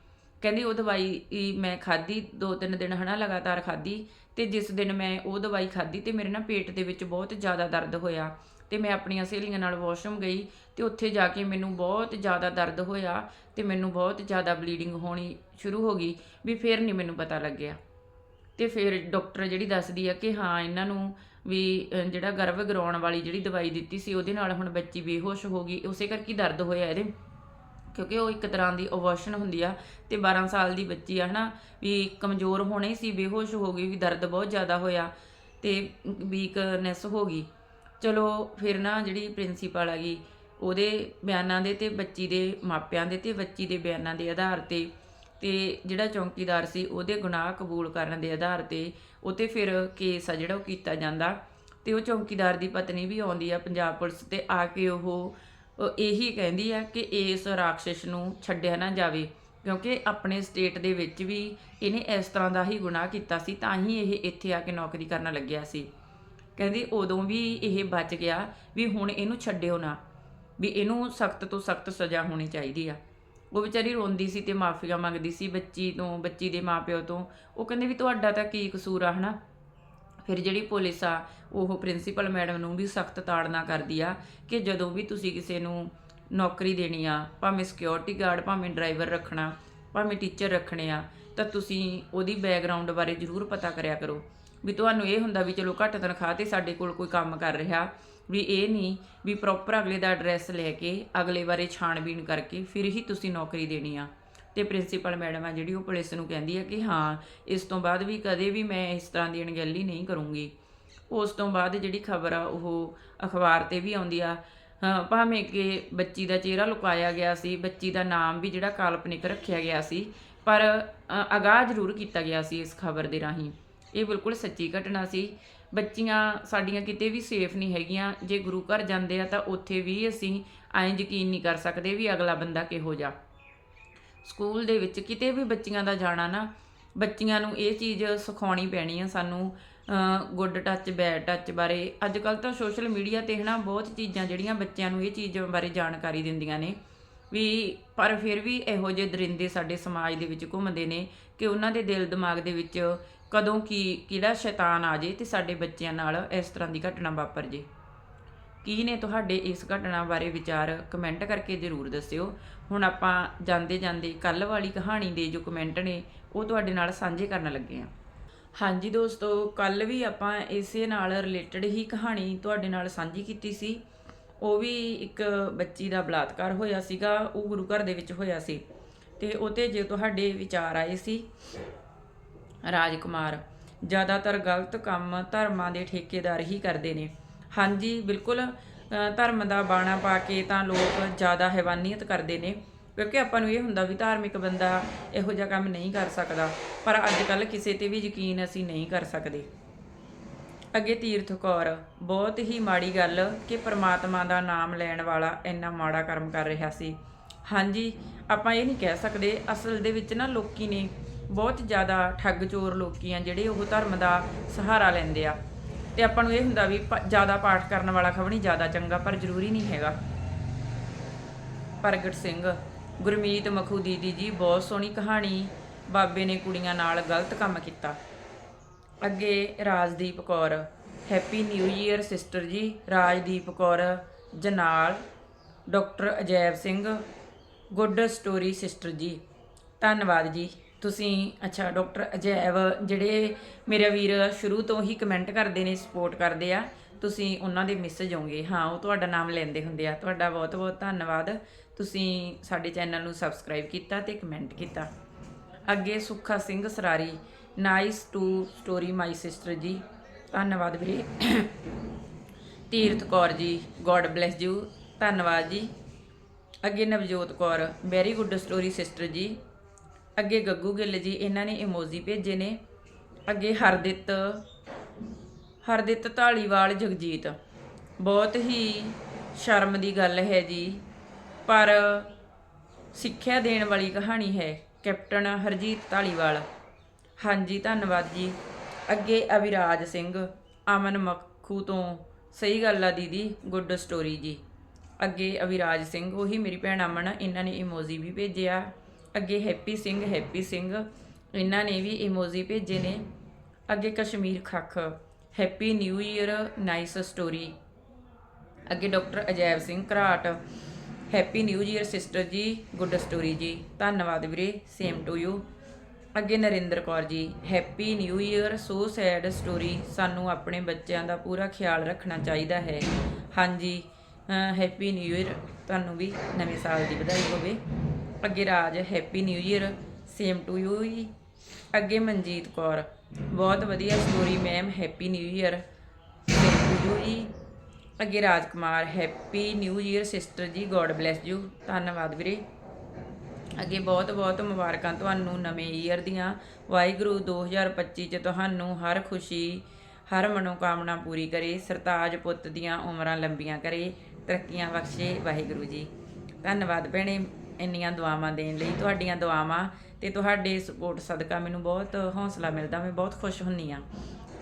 ਕਹਿੰਦੀ ਉਹ ਦਵਾਈ ਹੀ ਮੈਂ ਖਾਧੀ, ਦੋ ਤਿੰਨ ਦਿਨ ਹਨਾ ਲਗਾਤਾਰ ਖਾਧੀ ਤੇ ਜਿਸ ਦਿਨ ਮੈਂ ਉਹ ਦਵਾਈ ਖਾਧੀ ਤੇ ਮੇਰੇ ਨਾ ਪੇਟ ਦੇ ਵਿੱਚ ਬਹੁਤ ਜ਼ਿਆਦਾ ਦਰਦ ਹੋਇਆ। ਤੇ ਮੈਂ ਆਪਣੀਆਂ ਸਹੇਲੀਆਂ ਨਾਲ ਵਾਸ਼ਰੂਮ ਗਈ ਤੇ ਉੱਥੇ ਜਾ ਕੇ ਮੈਨੂੰ ਬਹੁਤ ਜ਼ਿਆਦਾ ਦਰਦ ਹੋਇਆ ਤੇ ਮੈਨੂੰ ਬਹੁਤ ਜ਼ਿਆਦਾ ਬਲੀਡਿੰਗ ਹੋਣੀ ਸ਼ੁਰੂ ਹੋ ਗਈ ਵੀ ਫਿਰ ਨਹੀਂ ਮੈਨੂੰ ਪਤਾ ਲੱਗਿਆ। ਤੇ ਫਿਰ ਡਾਕਟਰ ਜਿਹੜੀ ਦੱਸਦੀ ਆ ਕਿ ਹਾਂ, ਇਹਨਾਂ ਨੂੰ ਵੀ ਜਿਹੜਾ ਗਰਭ ਗਰਾਉਣ ਵਾਲੀ ਜਿਹੜੀ ਦਵਾਈ ਦਿੱਤੀ ਸੀ, ਉਹਦੇ ਨਾਲ ਹੁਣ ਬੱਚੀ ਬੇਹੋਸ਼ ਹੋ ਗਈ, ਉਸੇ ਕਰਕੇ ਦਰਦ ਹੋਇਆ ਇਹਦੇ। ਕਿਉਂਕਿ ਉਹ ਇੱਕ ਤਰ੍ਹਾਂ ਦੀ ਅਬੋਰਸ਼ਨ ਹੁੰਦੀ ਆ ਤੇ 12 ਸਾਲ ਦੀ ਬੱਚੀ ਆ, ਹਨਾ, ਵੀ ਕਮਜ਼ੋਰ ਹੋਣੇ ਸੀ, ਬੇਹੋਸ਼ ਹੋ ਗਈ, ਵੀ ਦਰਦ ਬਹੁਤ ਜ਼ਿਆਦਾ ਹੋਇਆ ਤੇ ਵੀਕਨੈਸ ਹੋ ਗਈ। ਚਲੋ ਫਿਰ ਨਾ ਜਿਹੜੀ ਪ੍ਰਿੰਸੀਪਲ ਹੈਗੀ, ਉਹਦੇ ਬਿਆਨਾਂ ਦੇ ਤੇ ਬੱਚੀ ਦੇ ਮਾਪਿਆਂ ਦੇ ਤੇ ਬੱਚੀ ਦੇ ਬਿਆਨਾਂ ਦੇ ਆਧਾਰ ਤੇ ਤੇ ਜਿਹੜਾ ਚੌਕੀਦਾਰ ਸੀ ਉਹਦੇ ਗੁਨਾਹ ਕਬੂਲ ਕਰਨ ਦੇ ਆਧਾਰ ਤੇ ਉਹ ਤੇ ਫਿਰ ਕੇਸ ਆ ਜਿਹੜਾ ਉਹ ਕੀਤਾ ਜਾਂਦਾ। ਤੇ ਉਹ ਚੌਕੀਦਾਰ ਦੀ ਪਤਨੀ ਵੀ ਆਉਂਦੀ ਆ ਪੰਜਾਬ ਪੁਲਿਸ ਤੇ ਆ ਕੇ ਉਹ ਉਹ ਇਹੀ ਕਹਿੰਦੀ ਆ ਕਿ ਇਸ ਰਾਖਸ਼ ਨੂੰ ਛੱਡਿਆ ਨਾ ਜਾਵੇ, ਕਿਉਂਕਿ ਆਪਣੇ ਸਟੇਟ ਦੇ ਵਿੱਚ ਵੀ ਇਹਨੇ ਇਸ ਤਰ੍ਹਾਂ ਦਾ ਹੀ ਗੁਨਾਹ ਕੀਤਾ ਸੀ, ਤਾਂ ਹੀ ਇਹ ਇੱਥੇ ਆ ਕੇ ਨੌਕਰੀ ਕਰਨ ਲੱਗਿਆ ਸੀ। ਕਹਿੰਦੀ ਉਦੋਂ ਵੀ ਇਹ ਬਚ ਗਿਆ ਵੀ ਹੁਣ ਇਹਨੂੰ ਛੱਡਿਓ ਨਾ, ਵੀ ਇਹਨੂੰ ਸਖਤ ਤੋਂ ਸਖਤ ਸਜ਼ਾ ਹੋਣੀ ਚਾਹੀਦੀ ਆ। ਉਹ ਵਿਚਾਰੀ ਰੋਂਦੀ ਸੀ ਤੇ ਮਾਫੀਆਂ ਮੰਗਦੀ ਸੀ ਬੱਚੀ ਤੋਂ, ਬੱਚੀ ਦੇ ਮਾਪਿਓ ਤੋਂ। ਉਹ ਕਹਿੰਦੇ ਵੀ ਤੁਹਾਡਾ ਤਾਂ ਕੀ ਕਸੂਰ ਆ, ਹਨਾ? ਫਿਰ ਜਿਹੜੀ ਪੁਲਿਸ ਆ, ਉਹ ਪ੍ਰਿੰਸੀਪਲ ਮੈਡਮ ਨੂੰ ਵੀ ਸਖਤ ਤਾੜਨਾ ਕਰਦੀ ਆ ਕਿ ਜਦੋਂ ਵੀ ਤੁਸੀਂ ਕਿਸੇ ਨੂੰ ਨੌਕਰੀ ਦੇਣੀ ਆ, ਭਾਵੇਂ ਸਿਕਿਉਰਿਟੀ ਗਾਰਡ ਭਾਵੇਂ ਡਰਾਈਵਰ ਰੱਖਣਾ, ਭਾਵੇਂ ਟੀਚਰ ਰੱਖਣੇ ਆ, ਤਾਂ ਤੁਸੀਂ ਉਹਦੀ ਬੈਕਗ੍ਰਾਉਂਡ ਬਾਰੇ ਜ਼ਰੂਰ ਪਤਾ ਕਰਿਆ ਕਰੋ। ਵੀ ਤੁਹਾਨੂੰ ਇਹ ਹੁੰਦਾ ਵੀ ਚਲੋ ਘੱਟ ਤਨਖਾਹ ਤੇ ਸਾਡੇ ਕੋਲ ਕੋਈ ਕੰਮ ਕਰ ਰਿਹਾ ਵੀ ਇਹ ਨਹੀਂ ਵੀ ਪ੍ਰੋਪਰ ਅਗਲੇ ਦਾ ਐਡਰੈਸ ਲੈ ਕੇ ਅਗਲੇ ਬਾਰੇ ਛਾਣਬੀਣ ਕਰਕੇ ਫਿਰ ਹੀ ਤੁਸੀਂ ਨੌਕਰੀ ਦੇਣੀ ਆ। ਤੇ ਪ੍ਰਿੰਸੀਪਲ ਮੈਡਮ ਆ ਜਿਹੜੀ ਉਹ ਪੁਲਿਸ ਨੂੰ ਕਹਿੰਦੀ ਆ ਕਿ ਹਾਂ ਇਸ ਤੋਂ ਬਾਅਦ ਵੀ ਕਦੇ ਵੀ ਮੈਂ ਇਸ ਤਰ੍ਹਾਂ ਦੀ ਅਣਗਹਿਲੀ ਨਹੀਂ ਕਰੂੰਗੀ। ਉਸ ਤੋਂ ਬਾਅਦ ਜਿਹੜੀ ਖਬਰ ਆ ਉਹ ਅਖਬਾਰ ਤੇ ਵੀ ਆਉਂਦੀ ਆ ਹਾਂ, ਭਾਵੇਂ ਕਿ ਬੱਚੀ ਦਾ ਚਿਹਰਾ ਲੁਕਾਇਆ ਗਿਆ ਸੀ ਬੱਚੀ ਦਾ ਨਾਮ ਵੀ ਜਿਹੜਾ ਕਾਲਪਨਿਕ ਰੱਖਿਆ ਗਿਆ ਸੀ ਪਰ ਅਗਾਹ ਜ਼ਰੂਰ ਕੀਤਾ ਗਿਆ ਸੀ ਇਸ ਖਬਰ ਦੇ ਰਾਹੀਂ। ਇਹ ਬਿਲਕੁਲ ਸੱਚੀ ਘਟਨਾ ਸੀ। ਬੱਚੀਆਂ ਸਾਡੀਆਂ ਕਿਤੇ ਵੀ ਸੇਫ ਨਹੀਂ ਹੈਗੀਆਂ। ਜੇ ਗੁਰੂ ਘਰ ਜਾਂਦੇ ਆ ਤਾਂ ਉੱਥੇ ਵੀ ਅਸੀਂ ਐਂ ਯਕੀਨ ਨਹੀਂ ਕਰ ਸਕਦੇ ਵੀ ਅਗਲਾ ਬੰਦਾ ਕਿਹੋ ਜਿਹਾ। ਸਕੂਲ ਦੇ ਵਿੱਚ ਕਿਤੇ ਵੀ ਬੱਚੀਆਂ ਦਾ ਜਾਣਾ ਨਾ, ਬੱਚੀਆਂ ਨੂੰ ਇਹ ਚੀਜ਼ ਸਿਖਾਉਣੀ ਪੈਣੀ ਆ ਸਾਨੂੰ ਗੁੱਡ ਟੱਚ ਬੈਡ ਟੱਚ ਬਾਰੇ। ਅੱਜ ਕੱਲ ਤਾਂ ਸੋਸ਼ਲ ਮੀਡੀਆ ਤੇ ਹਨਾ ਬਹੁਤ ਚੀਜ਼ਾਂ ਜਿਹੜੀਆਂ ਬੱਚਿਆਂ ਨੂੰ ਇਹ ਚੀਜ਼ ਬਾਰੇ ਜਾਣਕਾਰੀ ਦਿੰਦੀਆਂ ਨੇ। ਵੀ ਪਰ ਫਿਰ ਵੀ ਇਹੋ ਜਿਹੇ ਦਰਿੰਦੇ ਸਾਡੇ ਸਮਾਜ ਦੇ ਵਿੱਚ ਘੁੰਮਦੇ ਨੇ ਕਿ ਉਹਨਾਂ ਦੇ ਦਿਲ ਦਿਮਾਗ ਦੇ ਵਿੱਚ ਕਦੋਂ ਕੀ, ਕਿਹੜਾ ਸ਼ੈਤਾਨ ਆ ਜੇ ਤੇ ਸਾਡੇ ਬੱਚਿਆਂ ਨਾਲ ਇਸ ਤਰ੍ਹਾਂ ਦੀ ਘਟਨਾ ਵਾਪਰ ਜੇ? ਕੀ ਨੇ ਤੁਹਾਡੇ ਇਸ ਘਟਨਾ ਬਾਰੇ ਵਿਚਾਰ ਕਮੈਂਟ ਕਰਕੇ ਜ਼ਰੂਰ ਦੱਸਿਓ। ਹੁਣ ਆਪਾਂ ਜਾਂਦੇ ਜਾਂਦੇ ਕੱਲ ਵਾਲੀ ਕਹਾਣੀ ਦੇ ਜੋ ਕਮੈਂਟ ਨੇ, ਉਹ ਤੁਹਾਡੇ ਨਾਲ ਸਾਂਝੇ ਕਰਨ ਲੱਗੇ ਆ ਹਾਂਜੀ ਦੋਸਤੋ ਕੱਲ ਵੀ ਆਪਾਂ ਇਸੇ ਨਾਲ ਰਿਲੇਟਡ ਹੀ ਕਹਾਣੀ ਤੁਹਾਡੇ ਨਾਲ ਸਾਂਝੀ ਕੀਤੀ ਸੀ। ਉਹ ਵੀ ਇੱਕ ਬੱਚੀ ਦਾ ਬਲਾਤਕਾਰ ਹੋਇਆ ਸੀਗਾ, ਉਹ ਗੁਰੂ ਘਰ ਦੇ ਵਿੱਚ ਹੋਇਆ ਸੀ। ਤੇ ਉਹਤੇ ਜੇ ਤੁਹਾਡੇ ਵਿਚਾਰ ਆਏ ਸੀ। ਰਾਜਕੁਮਾਰ। ਜ਼ਿਆਦਾਤਰ ਗਲਤ ਕੰਮ ਧਰਮਾਂ ਦੇ ਠੇਕੇਦਾਰ ਹੀ ਕਰਦੇ ਨੇ। ਹਾਂਜੀ, ਬਿਲਕੁਲ ਧਰਮ ਦਾ ਬਾਣਾ ਪਾ ਕੇ ਤਾਂ ਲੋਕ ਜ਼ਿਆਦਾ ਹੈਵਾਨੀਅਤ ਕਰਦੇ ਨੇ, ਕਿਉਂਕਿ ਆਪਾਂ ਨੂੰ ਇਹ ਹੁੰਦਾ ਵੀ ਧਾਰਮਿਕ ਬੰਦਾ ਇਹੋ ਜਿਹਾ ਕੰਮ ਨਹੀਂ ਕਰ ਸਕਦਾ, ਪਰ ਅੱਜ ਕੱਲ ਕਿਸੇ ਤੇ ਵੀ ਯਕੀਨ ਅਸੀਂ ਨਹੀਂ ਕਰ ਸਕਦੇ। ਅੱਗੇ ਤੀਰਥ ਕੌਰ, ਬਹੁਤ ਹੀ ਮਾੜੀ ਗੱਲ ਕਿ ਪ੍ਰਮਾਤਮਾ ਦਾ ਨਾਮ ਲੈਣ ਵਾਲਾ ਇੰਨਾ ਮਾੜਾ ਕਰਮ ਕਰ ਰਿਹਾ ਸੀ। ਹਾਂਜੀ, ਆਪਾਂ ਇਹ ਨਹੀਂ ਕਹਿ ਸਕਦੇ, ਅਸਲ ਦੇ ਵਿੱਚ ਨਾ ਲੋਕੀ ਨੇ ਬਹੁਤ ਜ਼ਿਆਦਾ ਠੱਗ ਚੋਰ ਲੋਕੀ ਆ ਜਿਹੜੇ ਉਹ ਧਰਮ ਦਾ ਸਹਾਰਾ ਲੈਂਦੇ ਆ। ਤੇ ਆਪਾਂ ਨੂੰ ਇਹ ਹੁੰਦਾ ਵੀ ਪ- ਜ਼ਿਆਦਾ ਪਾਠ ਕਰਨ ਵਾਲਾ ਖਵਣੀ ਜ਼ਿਆਦਾ ਚੰਗਾ, ਪਰ ਜ਼ਰੂਰੀ ਨਹੀਂ ਹੈਗਾ। ਪ੍ਰਗਟ ਸਿੰਘ, ਗੁਰਮੀਤ ਮਖੂ ਦੀਦੀ ਜੀ, ਬਹੁਤ ਸੋਹਣੀ ਕਹਾਣੀ ਬਾਬੇ ਨੇ ਕੁੜੀਆਂ ਨਾਲ ਗਲਤ ਕੰਮ ਕੀਤਾ। ਅੱਗੇ Rajdeep Kaur, happy new year sister ji, Rajdeep Kaur, Janal, doctor Ajaib Singh, good story sister ji. ਧੰਨਵਾਦ ਜੀ। ਤੁਸੀਂ, ਅੱਛਾ ਡਾਕਟਰ ਅਜੈਵ ਜਿਹੜੇ ਮੇਰੇ ਵੀਰ ਸ਼ੁਰੂ ਤੋਂ ਹੀ ਕਮੈਂਟ ਕਰਦੇ ਨੇ ਸਪੋਰਟ ਕਰਦੇ ਆ, ਤੁਸੀਂ ਉਹਨਾਂ ਦੇ ਮੈਸੇਜ ਆਉਂਗੇ ਹਾਂ, ਉਹ ਤੁਹਾਡਾ ਨਾਮ ਲੈਂਦੇ ਹੁੰਦੇ ਆ। ਤੁਹਾਡਾ ਬਹੁਤ ਬਹੁਤ ਧੰਨਵਾਦ। ਤੁਸੀਂ ਸਾਡੇ ਚੈਨਲ ਨੂੰ ਸਬਸਕ੍ਰਾਈਬ ਕੀਤਾ ਤੇ ਕਮੈਂਟ ਕੀਤਾ। ਅੱਗੇ Sukha Singh Sarari nice too story my sister ji. ਧੰਨਵਾਦ ਵੀਰੇ। ਤੀਰਥ Kaur ji god bless you ਧੰਨਵਾਦ ਜੀ। ਅੱਗੇ Navjot Kaur very good story sister ji. ਅੱਗੇ ਗੱਗੂ ਗਿੱਲ ਜੀ, ਇਹਨਾਂ ਨੇ ਇਮੋਜੀ ਭੇਜੇ ਨੇ। ਅੱਗੇ ਹਰਦਿੱਤ ਹਰਦਿੱਤ ਢਾਲੀਵਾਲ ਜਗਜੀਤ। ਬਹੁਤ ਹੀ ਸ਼ਰਮ ਦੀ ਗੱਲ ਹੈ ਜੀ, ਪਰ ਸਿੱਖਿਆ ਦੇਣ ਵਾਲੀ ਕਹਾਣੀ ਹੈ ਕੈਪਟਨ ਹਰਜੀਤ ਢਾਲੀਵਾਲ ਹਾਂਜੀ, ਧੰਨਵਾਦ ਜੀ। ਅੱਗੇ ਅਵਿਰਾਜ ਸਿੰਘ, ਅਮਨ ਮੱਖੂ ਤੋਂ। ਸਹੀ ਗੱਲ ਆ ਦੀਦੀ, ਗੁੱਡ ਸਟੋਰੀ ਜੀ। ਅੱਗੇ ਅਵਿਰਾਜ ਸਿੰਘ, ਉਹੀ ਮੇਰੀ ਭੈਣ ਅਮਨ, ਇਹਨਾਂ ਨੇ ਇਮੋਜੀ ਵੀ ਭੇਜਿਆ। ਅੱਗੇ ਹੈਪੀ ਸਿੰਘ ਹੈਪੀ ਸਿੰਘ। ਇਹਨਾਂ ਨੇ ਵੀ ਇਮੋਜੀ ਭੇਜੇ ਨੇ। ਅੱਗੇ Kashmir Khakh. Happy new year, nice story. ਅੱਗੇ doctor Ajaib Singh Gharat. Happy new year, sister ji, good story ji. ਧੰਨਵਾਦ ਵੀਰੇ, ਸੇਮ ਟੂ ਯੂ। ਅੱਗੇ Narinder Kaur ji. Happy new year, so sad story. ਸਾਨੂੰ ਆਪਣੇ ਬੱਚਿਆਂ ਦਾ ਪੂਰਾ ਖਿਆਲ ਰੱਖਣਾ ਚਾਹੀਦਾ ਹੈ। ਹਾਂਜੀ ਹੈਪੀ ਨਿਊ ਈਅਰ, ਤੁਹਾਨੂੰ ਵੀ ਨਵੇਂ ਸਾਲ ਦੀ ਵਧਾਈ ਹੋਵੇ। ਅੱਗੇ Raj happy new year same to you ਜੀ ਅੱਗੇ ਮਨਜੀਤ ਕੌਰ। ਬਹੁਤ ਵਧੀਆ story ma'am happy new year same to you ਜੀ ਅੱਗੇ Raj Kumar happy new year sister ji god bless you ਧੰਨਵਾਦ ਵੀਰੇ। ਅੱਗੇ ਬਹੁਤ ਬਹੁਤ ਮੁਬਾਰਕਾਂ ਤੁਹਾਨੂੰ ਨਵੇਂ ਈਅਰ ਦੀਆਂ। ਵਾਹਿਗੁਰੂ 2025 ਚ ਤੁਹਾਨੂੰ ਹਰ ਖੁਸ਼ੀ, ਹਰ ਮਨੋਕਾਮਨਾ ਪੂਰੀ ਕਰੇ। ਸਰਤਾਜ ਪੁੱਤ ਦੀਆਂ ਉਮਰਾਂ ਲੰਬੀਆਂ ਕਰੇ। ਤਰੱਕੀਆਂ ਬਖਸ਼ੇ ਵਾਹਿਗੁਰੂ ਜੀ। ਧੰਨਵਾਦ ਭੈਣੇ। ਇੰਨੀਆਂ ਦੁਆਵਾਂ ਦੇਣ ਲਈ, ਤੁਹਾਡੀਆਂ ਦੁਆਵਾਂ ਤੇ ਤੁਹਾਡੇ ਸਪੋਰਟ ਸਦਕਾ ਮੈਨੂੰ ਬਹੁਤ ਹੌਸਲਾ ਮਿਲਦਾ, ਮੈਂ ਬਹੁਤ ਖੁਸ਼ ਹੁੰਨੀ ਆ।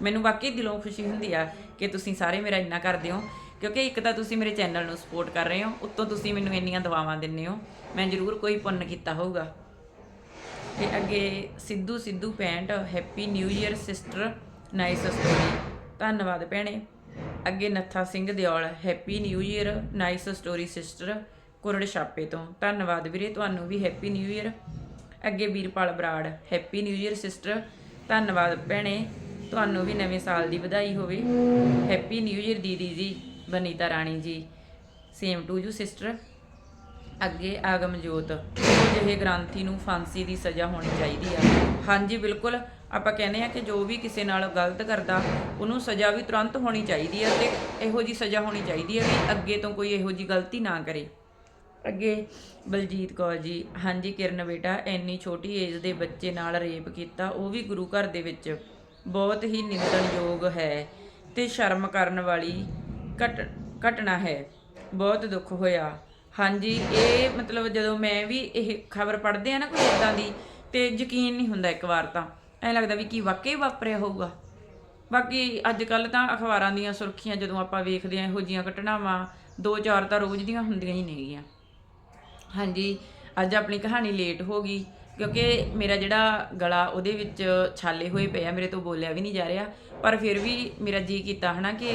ਮੈਨੂੰ ਵਾਕਈ ਦਿਲੋਂ ਖੁਸ਼ੀ ਹੁੰਦੀ ਆ ਕਿ ਤੁਸੀਂ ਸਾਰੇ ਮੇਰਾ ਇੰਨਾ ਕਰਦੇ ਹੋ, ਕਿਉਂਕਿ ਇੱਕ ਤਾਂ ਤੁਸੀਂ ਮੇਰੇ ਚੈਨਲ ਨੂੰ ਸਪੋਰਟ ਕਰ ਰਹੇ ਹੋ, ਉੱਤੋਂ ਤੁਸੀਂ ਮੈਨੂੰ ਇੰਨੀਆਂ ਦੁਆਵਾਂ ਦਿੰਦੇ ਹੋ, ਮੈਂ ਜ਼ਰੂਰ ਕੋਈ ਪੁੰਨ ਕੀਤਾ ਹੋਊਗਾ। ਤੇ ਅੱਗੇ Sidhu Sidhu pant happy new year sister nice story ਧੰਨਵਾਦ ਭੈਣੇ। ਅੱਗੇ Nattha Singh Deol happy new year nice story sister Kurar ਛਾਪੇ ਤੋਂ। ਧੰਨਵਾਦ ਵੀਰੇ, ਤੁਹਾਨੂੰ ਵੀ ਹੈਪੀ ਨਿਊ ਇਅਰ ਅੱਗੇ Veerpal Brar happy new year sister ਧੰਨਵਾਦ ਭੈਣੇ, ਤੁਹਾਨੂੰ ਵੀ ਨਵੇਂ ਸਾਲ ਦੀ ਵਧਾਈ ਹੋਵੇ। ਹੈਪੀ ਨਿਊ ਇਅਰ ਦੀਦੀ ਜੀ, Vineeta Rani ji. Same to you sister ਅੱਗੇ ਆਗਮਜੋਤ ਉਹ ਜਿਹੇ ਗ੍ਰਾਂਥੀ ਨੂੰ ਫਾਂਸੀ ਦੀ ਸਜ਼ਾ ਹੋਣੀ ਚਾਹੀਦੀ ਆ। ਹਾਂਜੀ, ਬਿਲਕੁਲ। ਆਪਾਂ ਕਹਿੰਦੇ ਆ ਕਿ ਜੋ ਵੀ ਕਿਸੇ ਨਾਲ ਗਲਤ ਕਰਦਾ, ਉਹਨੂੰ ਸਜ਼ਾ ਵੀ ਤੁਰੰਤ ਹੋਣੀ ਚਾਹੀਦੀ ਆ ਤੇ ਇਹੋ ਜੀ ਸਜ਼ਾ ਹੋਣੀ ਚਾਹੀਦੀ ਆ ਵੀ ਅੱਗੇ ਤੋਂ ਕੋਈ ਇਹੋ ਜੀ ਗਲਤੀ ਨਾ ਕਰੇ। ਅੱਗੇ ਬਲਜੀਤ ਕੌਰ ਜੀ, ਹਾਂਜੀ ਕਿਰਨ ਬੇਟਾ, ਇੰਨੀ ਛੋਟੀ ਏਜ ਦੇ ਬੱਚੇ ਨਾਲ ਰੇਪ ਕੀਤਾ, ਉਹ ਵੀ ਗੁਰੂ ਘਰ ਦੇ ਵਿੱਚ ਬਹੁਤ ਹੀ ਨਿੰਦਣਯੋਗ ਹੈ ਤੇ ਸ਼ਰਮ ਕਰਨ ਵਾਲੀ ਘਟ, ਘਟਨਾ ਹੈ। ਬਹੁਤ ਦੁੱਖ ਹੋਇਆ। ਹਾਂਜੀ, ਇਹ ਮਤਲਬ ਜਦੋਂ ਮੈਂ ਵੀ ਇਹ ਖਬਰ ਪੜ੍ਹਦੇ ਆ ਨਾ ਕੋਈ ਇਦਾਂ ਦੀ, ਤੇ ਯਕੀਨ ਨਹੀਂ ਹੁੰਦਾ ਇੱਕ ਵਾਰ ਤਾਂ। ਐ ਲੱਗਦਾ ਵੀ ਕੀ ਵਾਕਈ ਵਾਪਰਿਆ ਹੋਊਗਾ। ਬਾਕੀ ਅੱਜ ਕੱਲ ਤਾਂ ਅਖਬਾਰਾਂ ਦੀਆਂ ਸੁਰਖੀਆਂ ਜਦੋਂ ਆਪਾਂ ਵੇਖਦੇ ਆ, ਇਹੋ ਜੀਆਂ ਘਟਨਾਵਾਂ ਦੋ ਚਾਰ ਤਾਂ ਰੋਜ਼ ਦੀਆਂ ਹੁੰਦੀਆਂ ਹੀ ਨੇਗੀਆਂ। ਹਾਂਜੀ, ਅੱਜ ਆਪਣੀ ਕਹਾਣੀ ਲੇਟ ਹੋ ਗਈ, ਕਿਉਂਕਿ ਮੇਰਾ ਜਿਹੜਾ ਗਲਾ ਉਹਦੇ ਵਿੱਚ ਛਾਲੇ ਹੋਏ ਪਏ ਆ, ਮੇਰੇ ਤੋਂ ਬੋਲਿਆ ਵੀ ਨਹੀਂ ਜਾ ਰਿਹਾ, ਪਰ ਫਿਰ ਵੀ ਮੇਰਾ ਜੀ ਕੀਤਾ ਹਨਾ ਕਿ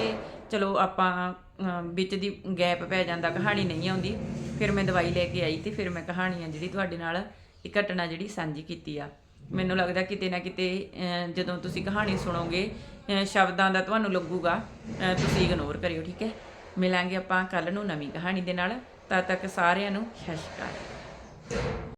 ਚਲੋ ਆਪਾਂ ਵਿੱਚ ਦੀ ਗੈਪ ਪੈ ਜਾਂਦਾ, ਕਹਾਣੀ ਨਹੀਂ ਆਉਂਦੀ। ਫਿਰ ਮੈਂ ਦਵਾਈ ਲੈ ਕੇ ਆਈ ਤੇ ਫਿਰ ਮੈਂ ਕਹਾਣੀ ਆ ਜਿਹੜੀ ਤੁਹਾਡੇ ਨਾਲ ਇਹ ਘਟਨਾ ਜਿਹੜੀ ਸਾਂਝੀ ਕੀਤੀ ਆ। ਮੈਨੂੰ ਲੱਗਦਾ ਕਿਤੇ ਨਾ ਕਿਤੇ ਜਦੋਂ ਤੁਸੀਂ ਕਹਾਣੀ ਸੁਣੋਗੇ ਸ਼ਬਦਾਂ ਦਾ ਤੁਹਾਨੂੰ ਲੱਗੂਗਾ ਤੁਸੀਂ ਇਗਨੋਰ ਕਰਿਓ, ਠੀਕ ਹੈ? ਮਿਲਾਂਗੇ ਆਪਾਂ ਕੱਲ ਨੂੰ ਨਵੀਂ ਕਹਾਣੀ ਦੇ ਨਾਲ। ਤਦ ਤੱਕ ਸਾਰਿਆਂ ਨੂੰ ਸਤਿ ਸ਼੍ਰੀ ਅਕਾਲ।